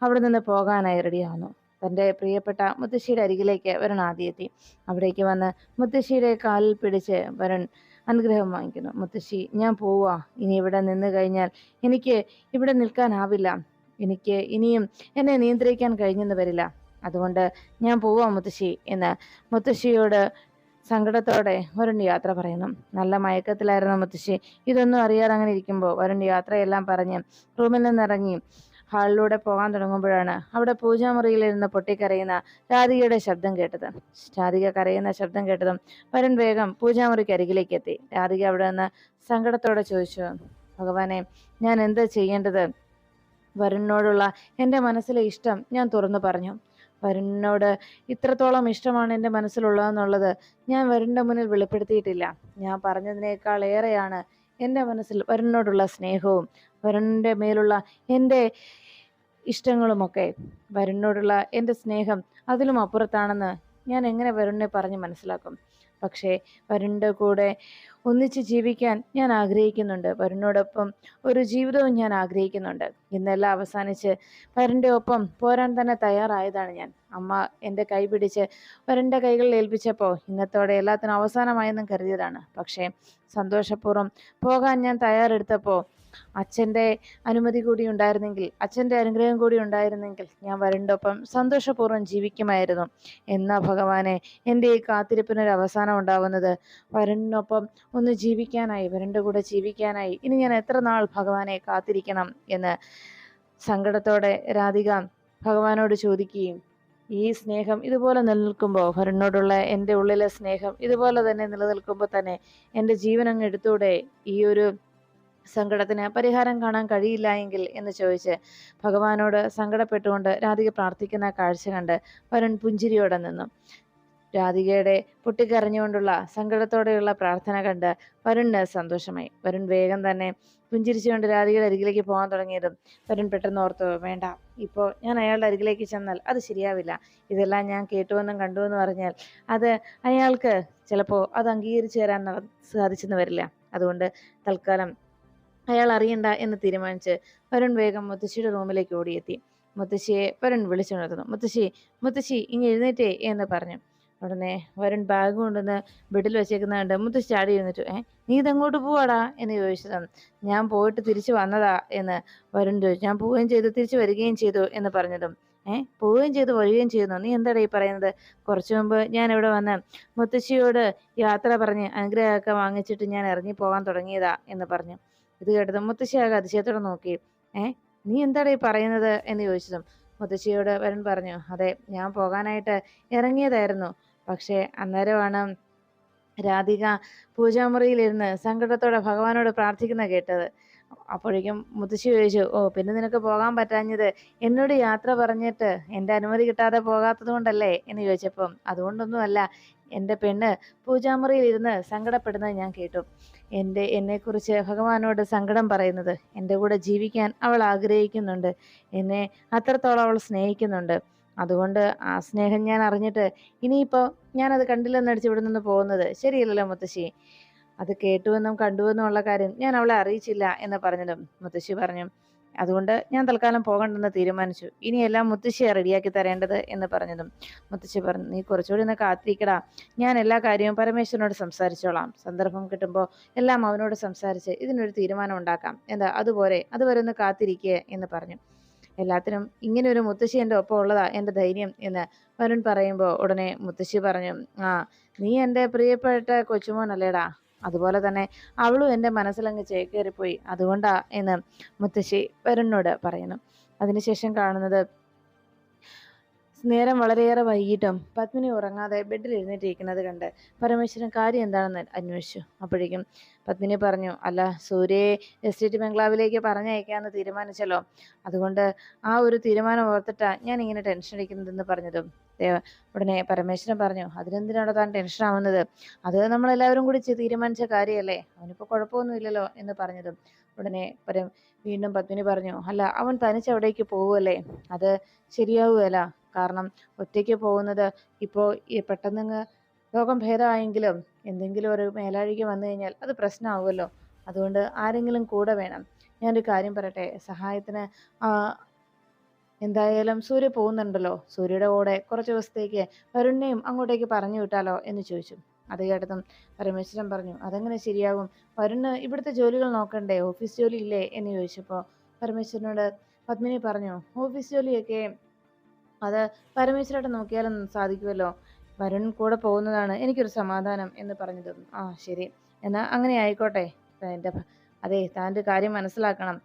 അവിടെ നിന്ന് പോകാനായി റെഡിയാവുന്നു തന്റെ പ്രിയപ്പെട്ട മുത്തശ്ശിയുടെ അരികിലേക്ക് വരുൺ ആദ്യമെത്തി അവിടേക്ക് വന്ന് മുത്തശ്ശിയുടെ കാലിൽ പിടിച്ച് വരുൺ അനുഗ്രഹം വാങ്ങിക്കുന്നു. മുത്തശ്ശി ഞാൻ പോവാ. ഇനി ഇവിടെ നിന്ന് കഴിഞ്ഞാൽ എനിക്ക് ഇവിടെ നിൽക്കാനാവില്ല. എനിക്ക് ഇനിയും എന്നെ നിയന്ത്രിക്കാൻ കഴിഞ്ഞെന്ന് വരില്ല. അതുകൊണ്ട് ഞാൻ പോവാം മുത്തശ്ശി എന്ന് മുത്തശ്ശിയോട് സങ്കടത്തോടെ വരുൺ യാത്ര പറയുന്നു. നല്ല മയക്കത്തിലായിരുന്നു മുത്തശ്ശി. ഇതൊന്നും അറിയാതെ അങ്ങനെ ഇരിക്കുമ്പോൾ വരുൺ യാത്രയെല്ലാം പറഞ്ഞ് റൂമിൽ നിന്നിറങ്ങി ഹാളിലൂടെ പോകാൻ തുടങ്ങുമ്പോഴാണ് അവിടെ പൂജാമുറിയിലിരുന്ന് പൊട്ടിക്കരയുന്ന രാധികയുടെ ശബ്ദം കേട്ടത്. രാധിക കരയുന്ന ശബ്ദം കേട്ടതും വരൻ വേഗം പൂജാമുറിക്ക് അരികിലേക്ക് എത്തി. രാധിക അവിടെ നിന്ന് സങ്കടത്തോടെ ചോദിച്ചു ഭഗവാനെ ഞാൻ എന്താ ചെയ്യേണ്ടത്? വരുണിനോടുള്ള എന്റെ മനസ്സിലെ ഇഷ്ടം ഞാൻ തുറന്നു പറഞ്ഞു. വരുണിനോട് ഇത്രത്തോളം ഇഷ്ടമാണ് എന്റെ മനസ്സിലുള്ളതെന്നുള്ളത് ഞാൻ വരുണിന്റെ മുന്നിൽ വെളിപ്പെടുത്തിയിട്ടില്ല. ഞാൻ പറഞ്ഞതിനേക്കാൾ ഏറെയാണ് എന്റെ മനസ്സിൽ വരുണിനോടുള്ള സ്നേഹവും വരുണിന്റെ മേലുള്ള എന്റെ ഇഷ്ടങ്ങളുമൊക്കെ വരുണിനോടുള്ള എന്റെ സ്നേഹം അതിലും അപ്പുറത്താണെന്ന് ഞാൻ എങ്ങനെ വരുണിനെ പറഞ്ഞ് മനസ്സിലാക്കും? പക്ഷേ വരുണിന്റെ കൂടെ ഒന്നിച്ച് ജീവിക്കാൻ ഞാൻ ആഗ്രഹിക്കുന്നുണ്ട്. വരുണിനോടൊപ്പം ഒരു ജീവിതവും ഞാൻ ആഗ്രഹിക്കുന്നുണ്ട്. ഇന്നെല്ലാം അവസാനിച്ച് വരുണിന്റെ ഒപ്പം പോരാൻ തന്നെ തയ്യാറായതാണ് ഞാൻ. അമ്മ എന്റെ കൈ പിടിച്ച് വരുണിന്റെ കൈകളിൽ ഏൽപ്പിച്ചപ്പോൾ ഇന്നത്തോടെ എല്ലാത്തിനും അവസാനമായെന്നും കരുതിയതാണ്. പക്ഷേ സന്തോഷപൂർവം പോകാൻ ഞാൻ തയ്യാറെടുത്തപ്പോൾ അച്ഛന്റെ അനുമതി കൂടി ഉണ്ടായിരുന്നെങ്കിൽ അച്ഛന്റെ അനുഗ്രഹം കൂടി ഉണ്ടായിരുന്നെങ്കിൽ ഞാൻ വരണ്ടൊപ്പം സന്തോഷപൂർവം ജീവിക്കുമായിരുന്നു. എന്നാ ഭഗവാനെ എന്റെ ഈ കാത്തിരിപ്പിനൊരു അവസാനം ഉണ്ടാവുന്നത്? വരണിനൊപ്പം ഒന്ന് ജീവിക്കാനായി വരന്റെ കൂടെ ജീവിക്കാനായി ഇനി ഞാൻ എത്ര നാൾ ഭഗവാനെ കാത്തിരിക്കണം എന്ന് സങ്കടത്തോടെ രാധിക ഭഗവാനോട് ചോദിക്കുകയും ഈ സ്നേഹം ഇതുപോലെ നിലനിൽക്കുമ്പോൾ ഭരനോടുള്ള എന്റെ ഉള്ളിലെ സ്നേഹം ഇതുപോലെ തന്നെ നിലനിൽക്കുമ്പോൾ തന്നെ എന്റെ ജീവൻ എടുത്തൂടെ? ഈ ഒരു സങ്കടത്തിന് പരിഹാരം കാണാൻ കഴിയില്ല എങ്കിൽ എന്ന് ചോദിച്ച് ഭഗവാനോട് സങ്കടപ്പെട്ടുകൊണ്ട് രാധിക പ്രാർത്ഥിക്കുന്ന കാഴ്ച കണ്ട് വരുൺ പുഞ്ചിരിയോടെ നിന്നു. രാധികയുടെ പൊട്ടിക്കരഞ്ഞുകൊണ്ടുള്ള സങ്കടത്തോടെയുള്ള പ്രാർത്ഥന കണ്ട് വരുണിന് സന്തോഷമായി. വരുൺ വേഗം തന്നെ പുഞ്ചിരിച്ചുകൊണ്ട് രാധികയുടെ അരികിലേക്ക് പോകാൻ തുടങ്ങിയതും വരുൺ പെട്ടെന്ന് ഓർത്തു വേണ്ട ഇപ്പോൾ ഞാൻ അയാളുടെ അരികിലേക്ക് ചെന്നാൽ അത് ശരിയാവില്ല. ഇതെല്ലാം ഞാൻ കേട്ടുവെന്നും കണ്ടുവെന്നും പറഞ്ഞാൽ അത് അയാൾക്ക് ചിലപ്പോൾ അത് അംഗീകരിച്ചു തരാൻ സാധിച്ചെന്ന് വരില്ല. അതുകൊണ്ട് തൽക്കാലം അയാൾ അറിയണ്ട എന്ന് തീരുമാനിച്ച് വരുൺ വേഗം മുത്തശ്ശിയുടെ റൂമിലേക്ക് ഓടിയെത്തി. മുത്തശ്ശിയെ വരുൺ വിളിച്ചുണർത്തുന്നു. മുത്തശ്ശി മുത്തശ്ശി ഇങ്ങ് എഴുന്നേറ്റേ എന്ന് പറഞ്ഞു. ഉടനെ വരുൺ ബാഗ് കൊണ്ടുവന്ന് ബെഡിൽ വെച്ചേക്കുന്ന കണ്ട് മുത്തശ്ശി ചാടി എഴുന്നിട്ടു ഏ നീ ഇതങ്ങോട്ട് പോവാടാ? എന്ന് ചോദിച്ചത്. ഞാൻ പോയിട്ട് തിരിച്ചു വന്നതാ എന്ന് വരുൺ ചോദിച്ചു. ഞാൻ പോവുകയും ചെയ്തു തിരിച്ചു വരികയും ചെയ്തു എന്ന് പറഞ്ഞതും. ഏഹ് പോവുകയും ചെയ്തു വരികയും ചെയ്യുന്നു. നീ എന്താടാ ഈ പറയുന്നത്? കുറച്ചു മുമ്പ് ഞാൻ ഇവിടെ വന്ന് മുത്തശ്ശിയോട് യാത്ര പറഞ്ഞ് അനുഗ്രഹമൊക്കെ വാങ്ങിച്ചിട്ട് ഞാൻ ഇറങ്ങി പോകാൻ തുടങ്ങിയതാ എന്ന് പറഞ്ഞു. ഇത് കേട്ടത് മുത്തശ്ശിയാകെ അതിശയത്തോടെ നോക്കി. ഏ നീ എന്താണ് ഈ പറയുന്നത്? എന്ന് ചോദിച്ചതും മുത്തശ്ശിയോട് വരൻ പറഞ്ഞു അതെ ഞാൻ പോകാനായിട്ട് ഇറങ്ങിയതായിരുന്നു. പക്ഷേ അന്നേരമാണ് രാധിക പൂജാമുറിയിലിരുന്ന് സങ്കടത്തോടെ ഭഗവാനോട് പ്രാർത്ഥിക്കുന്ന കേട്ടത്. അപ്പോഴേക്കും മുത്തശ്ശി ചോദിച്ചു ഓ പിന്നെ നിനക്ക് പോകാൻ പറ്റാഞ്ഞത് എന്നോട് യാത്ര പറഞ്ഞിട്ട് എന്റെ അനുമതി കിട്ടാതെ പോകാത്തത് കൊണ്ടല്ലേ? എന്ന് ചോദിച്ചപ്പം അതുകൊണ്ടൊന്നുമല്ല എന്റെ പെണ്ണ് പൂജാമുറിയിൽ ഇരുന്ന് സങ്കടപ്പെടുന്നത് ഞാൻ കേട്ടു. എന്റെ എന്നെക്കുറിച്ച് ഭഗവാനോട് സങ്കടം പറയുന്നത് എന്റെ കൂടെ ജീവിക്കാൻ അവൾ ആഗ്രഹിക്കുന്നുണ്ട്. എന്നെ അത്രത്തോളം അവൾ സ്നേഹിക്കുന്നുണ്ട്. അതുകൊണ്ട് ആ സ്നേഹം ഞാൻ അറിഞ്ഞിട്ട് ഇനിയിപ്പോൾ ഞാനത് കണ്ടില്ലെന്നടിച്ച് ഇവിടെ നിന്ന് പോകുന്നത്. ശരിയല്ലല്ലോ മുത്തശ്ശി? അത് കേട്ടുവെന്നും കണ്ടുവെന്നും ഉള്ള കാര്യം ഞാൻ അവളെ അറിയിച്ചില്ല എന്ന് പറഞ്ഞതും മുത്തശ്ശി പറഞ്ഞു. അതുകൊണ്ട് ഞാൻ തൽക്കാലം പോകണ്ടെന്ന് തീരുമാനിച്ചു. ഇനിയെല്ലാം മുത്തശ്ശിയെ റെഡിയാക്കി തരേണ്ടത് എന്ന് പറഞ്ഞതും മുത്തശ്ശി പറഞ്ഞു നീ കുറച്ചുകൂടി ഒന്ന് കാത്തിരിക്കടാ. ഞാൻ എല്ലാ കാര്യവും പരമേശ്വരനോട് സംസാരിച്ചോളാം. സന്ദർഭം കിട്ടുമ്പോൾ എല്ലാം അവനോട് സംസാരിച്ച് ഇതിനൊരു തീരുമാനം ഉണ്ടാക്കാം. എന്താ അതുപോലെ അതുവരെ ഒന്ന് കാത്തിരിക്കുക എന്ന് പറഞ്ഞു. എല്ലാത്തിനും ഇങ്ങനെ ഒരു മുത്തശ്ശി എന്റെ ഒപ്പം ഉള്ളതാ എന്റെ ധൈര്യം എന്ന് വരുൺ പറയുമ്പോൾ ഉടനെ മുത്തശ്ശി പറഞ്ഞു ആ നീ എന്റെ പ്രിയപ്പെട്ട കൊച്ചുമോനല്ലേടാ. അതുപോലെ തന്നെ അവളും എന്റെ മനസ്സിലങ്ങ് ചേക്കേറിപ്പോയി. അതുകൊണ്ടാ എന്ന് മുത്തശ്ശി വരുണിനോട് പറയുന്നു. അതിനുശേഷം കാണുന്നത് നേരം വളരെയേറെ വൈകിട്ടും. പത്മിനി ഉറങ്ങാതെ ബെഡിൽ എഴുന്നേറ്റിരിക്കുന്നത് കണ്ട് പരമേശ്വരൻ കാര്യം എന്താണെന്ന് അന്വേഷിച്ചു. അപ്പോഴേക്കും പത്മിനി പറഞ്ഞു അല്ല സൂര്യയെ എസ്റ്റേറ്റ് ബംഗ്ലാവിലേക്ക് പറഞ്ഞയക്കാമെന്ന് തീരുമാനിച്ചല്ലോ. അതുകൊണ്ട് ആ ഒരു തീരുമാനം ഓർത്തിട്ടാ ഞാൻ ഇങ്ങനെ ടെൻഷൻ അടിക്കുന്നതെന്ന് പറഞ്ഞതും. ഉടനെ പരമേശ്വരൻ പറഞ്ഞു അതിനെന്തിനാണോ താൻ ടെൻഷൻ ആവുന്നത്? അത് നമ്മളെല്ലാവരും കൂടി തീരുമാനിച്ച കാര്യമല്ലേ അവനിപ്പോൾ കുഴപ്പമൊന്നുമില്ലല്ലോ എന്ന് പറഞ്ഞതും. ഉടനെ പരം വീണ്ടും പത്മിനി പറഞ്ഞു അല്ല അവൻ തനിച്ച് അവിടേക്ക് പോവുമല്ലേ അത് ശരിയാവുകയല്ല കാരണം ഒറ്റയ്ക്ക് പോകുന്നത് ഇപ്പോൾ പെട്ടെന്നങ്ങ് രോഗം ഭേദമായെങ്കിലും എന്തെങ്കിലും ഒരു മേലാഴിക വന്നു കഴിഞ്ഞാൽ അത് പ്രശ്നമാവുമല്ലോ. അതുകൊണ്ട് ആരെങ്കിലും കൂടെ വേണം. ഞാനൊരു കാര്യം പറയട്ടെ സഹായത്തിന് എന്തായാലും സൂര്യ പോകുന്നുണ്ടല്ലോ. സൂര്യയുടെ കൂടെ കുറച്ച് ദിവസത്തേക്ക് വരുണിനെയും അങ്ങോട്ടേക്ക് പറഞ്ഞു വിട്ടാലോ എന്ന് ചോദിച്ചു. അത് കേട്ടതും പരമേശ്വരൻ പറഞ്ഞു അതെങ്ങനെ ശരിയാകും? വരുണ് ഇവിടുത്തെ ജോലികൾ നോക്കണ്ടേ? ഓഫീസ് ജോലി ഇല്ലേ? എന്ന് ചോദിച്ചപ്പോൾ പരമേശ്വരനോട് പത്മിനി പറഞ്ഞു ഓഫീസ് ജോലിയൊക്കെ അത് പരമേശ്വരായിട്ട് നോക്കിയാലും സാധിക്കുമല്ലോ. വരുൺ കൂടെ പോകുന്നതാണ് എനിക്കൊരു സമാധാനം എന്ന് പറഞ്ഞു തീർന്നു ആ ശരി. എന്നാ അങ്ങനെ ആയിക്കോട്ടെ. എന്റെ അതെ താന്റെ കാര്യം മനസ്സിലാക്കണം.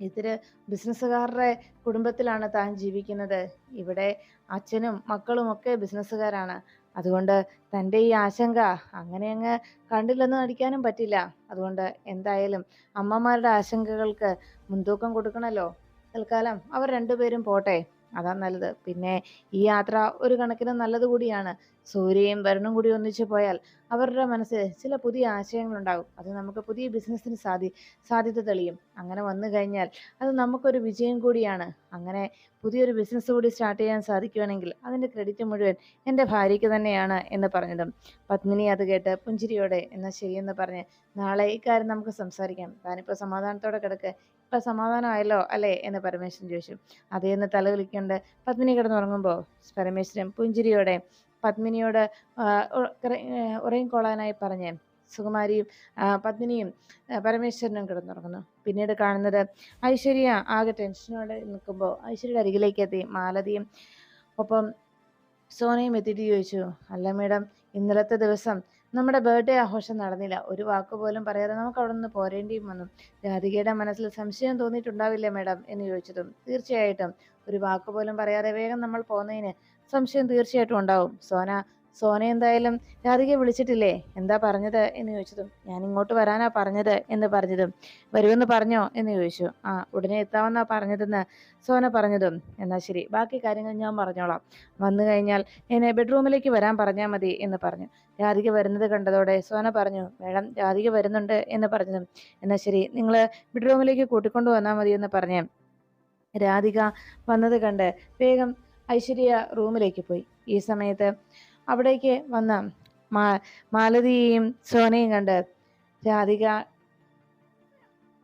ഇത്തിരി ബിസിനസ്സുകാരുടെ കുടുംബത്തിലാണ് താൻ ജീവിക്കുന്നത്. ഇവിടെ അച്ഛനും മക്കളും ഒക്കെ ബിസിനസ്സുകാരാണ്. അതുകൊണ്ട് തന്റെ ഈ ആശങ്ക അങ്ങനെ അങ്ങ് കണ്ടില്ലെന്ന് നടിക്കാനും പറ്റില്ല. അതുകൊണ്ട് എന്തായാലും അമ്മമാരുടെ ആശങ്കകൾക്ക് മുൻതൂക്കം കൊടുക്കണമല്ലോ തൽക്കാലം അവർ രണ്ടുപേരും പോട്ടെ. അതാ നല്ലത്. പിന്നെ ഈ യാത്ര ഒരു കണക്കിന് നല്ലത് കൂടിയാണ്. സൂര്യയും വരുണും കൂടി ഒന്നിച്ചു പോയാൽ അവരുടെ മനസ്സിൽ ചില പുതിയ ആശയങ്ങളുണ്ടാകും. അത് നമുക്ക് പുതിയ ബിസിനസ്സിന് സാധി സാധ്യത തെളിയും. അങ്ങനെ വന്നു കഴിഞ്ഞാൽ അത് നമുക്കൊരു വിജയം കൂടിയാണ്. അങ്ങനെ പുതിയൊരു ബിസിനസ് കൂടി സ്റ്റാർട്ട് ചെയ്യാൻ സാധിക്കുവാണെങ്കിൽ അതിന്റെ ക്രെഡിറ്റ് മുഴുവൻ എന്റെ ഭാര്യയ്ക്ക് തന്നെയാണ് എന്ന് പറഞ്ഞതും. പത്മിനി അത് കേട്ട് പുഞ്ചിരിയോടെ എന്നാൽ ശരിയെന്ന് പറഞ്ഞ് നാളെ ഇക്കാര്യം നമുക്ക് സംസാരിക്കാം. താനിപ്പോൾ സമാധാനത്തോടെ കിടക്ക്. ഇപ്പം സമാധാനമായല്ലോ അല്ലേ എന്ന് പരമേശ്വരൻ ചോദിച്ചു. അതേന്ന് വിളിക്കൊണ്ട് പത്മിനി കിടന്നുറങ്ങുമ്പോൾ പരമേശ്വരൻ പുഞ്ചിരിയോടെ പത്മിനിയോട് ഉറങ്ങിക്കൊള്ളാനായി പറഞ്ഞ് സുകുമാരിയും പത്മിനിയും പരമേശ്വരനും കിടന്നുറങ്ങുന്നു. പിന്നീട് കാണുന്നത് ഐശ്വര്യ ആകെ ടെൻഷനോടെ നിൽക്കുമ്പോൾ ഐശ്വര്യയുടെ അരികിലേക്ക് എത്തി. മാലതിയും ഒപ്പം സോനയും എത്തിയിട്ട് ചോദിച്ചു അല്ല മേഡം ഇന്നലത്തെ ദിവസം നമ്മുടെ ബർത്ത്ഡേ ആഘോഷം നടന്നില്ല. ഒരു വാക്ക് പോലും പറയാതെ നമുക്ക് അവിടെ നിന്ന് പോരേണ്ടിയും വന്നു. രാധികയുടെ മനസ്സിൽ സംശയം തോന്നിയിട്ടുണ്ടാവില്ലേ മേഡം എന്ന് ചോദിച്ചതും തീർച്ചയായിട്ടും. ഒരു വാക്ക് പോലും പറയാതെ വേഗം നമ്മൾ പോകുന്നതിന് സംശയം തീർച്ചയായിട്ടും ഉണ്ടാവും. സോന സോന എന്തായാലും രാധിക വിളിച്ചിട്ടില്ലേ? എന്താ പറഞ്ഞത് എന്ന് ചോദിച്ചതും ഞാൻ ഇങ്ങോട്ട് വരാനാ പറഞ്ഞത് എന്ന് പറഞ്ഞതും വരുമെന്ന് പറഞ്ഞോ എന്ന് ചോദിച്ചു. ആ ഉടനെ എത്താമെന്നാ പറഞ്ഞതെന്ന് സോന പറഞ്ഞതും. എന്നാ ശരി ബാക്കി കാര്യങ്ങൾ ഞാൻ പറഞ്ഞോളാം. വന്നു കഴിഞ്ഞാൽ എന്നെ ബെഡ്റൂമിലേക്ക് വരാൻ പറഞ്ഞാൽ മതി എന്ന് പറഞ്ഞു. രാധിക വരുന്നത് കണ്ടതോടെ സോന പറഞ്ഞു മേഡം രാധിക വരുന്നുണ്ട് എന്ന് പറഞ്ഞതും. എന്നാ ശരി നിങ്ങൾ ബെഡ്റൂമിലേക്ക് കൂട്ടിക്കൊണ്ടു വന്നാൽ മതി എന്ന് പറഞ്ഞ് രാധിക വന്നത് കണ്ട് വേഗം ഐശ്വര്യ റൂമിലേക്ക് പോയി. ഈ സമയത്ത് അവിടേക്ക് വന്ന മാലതിയെയും സോനയും കണ്ട് രാധിക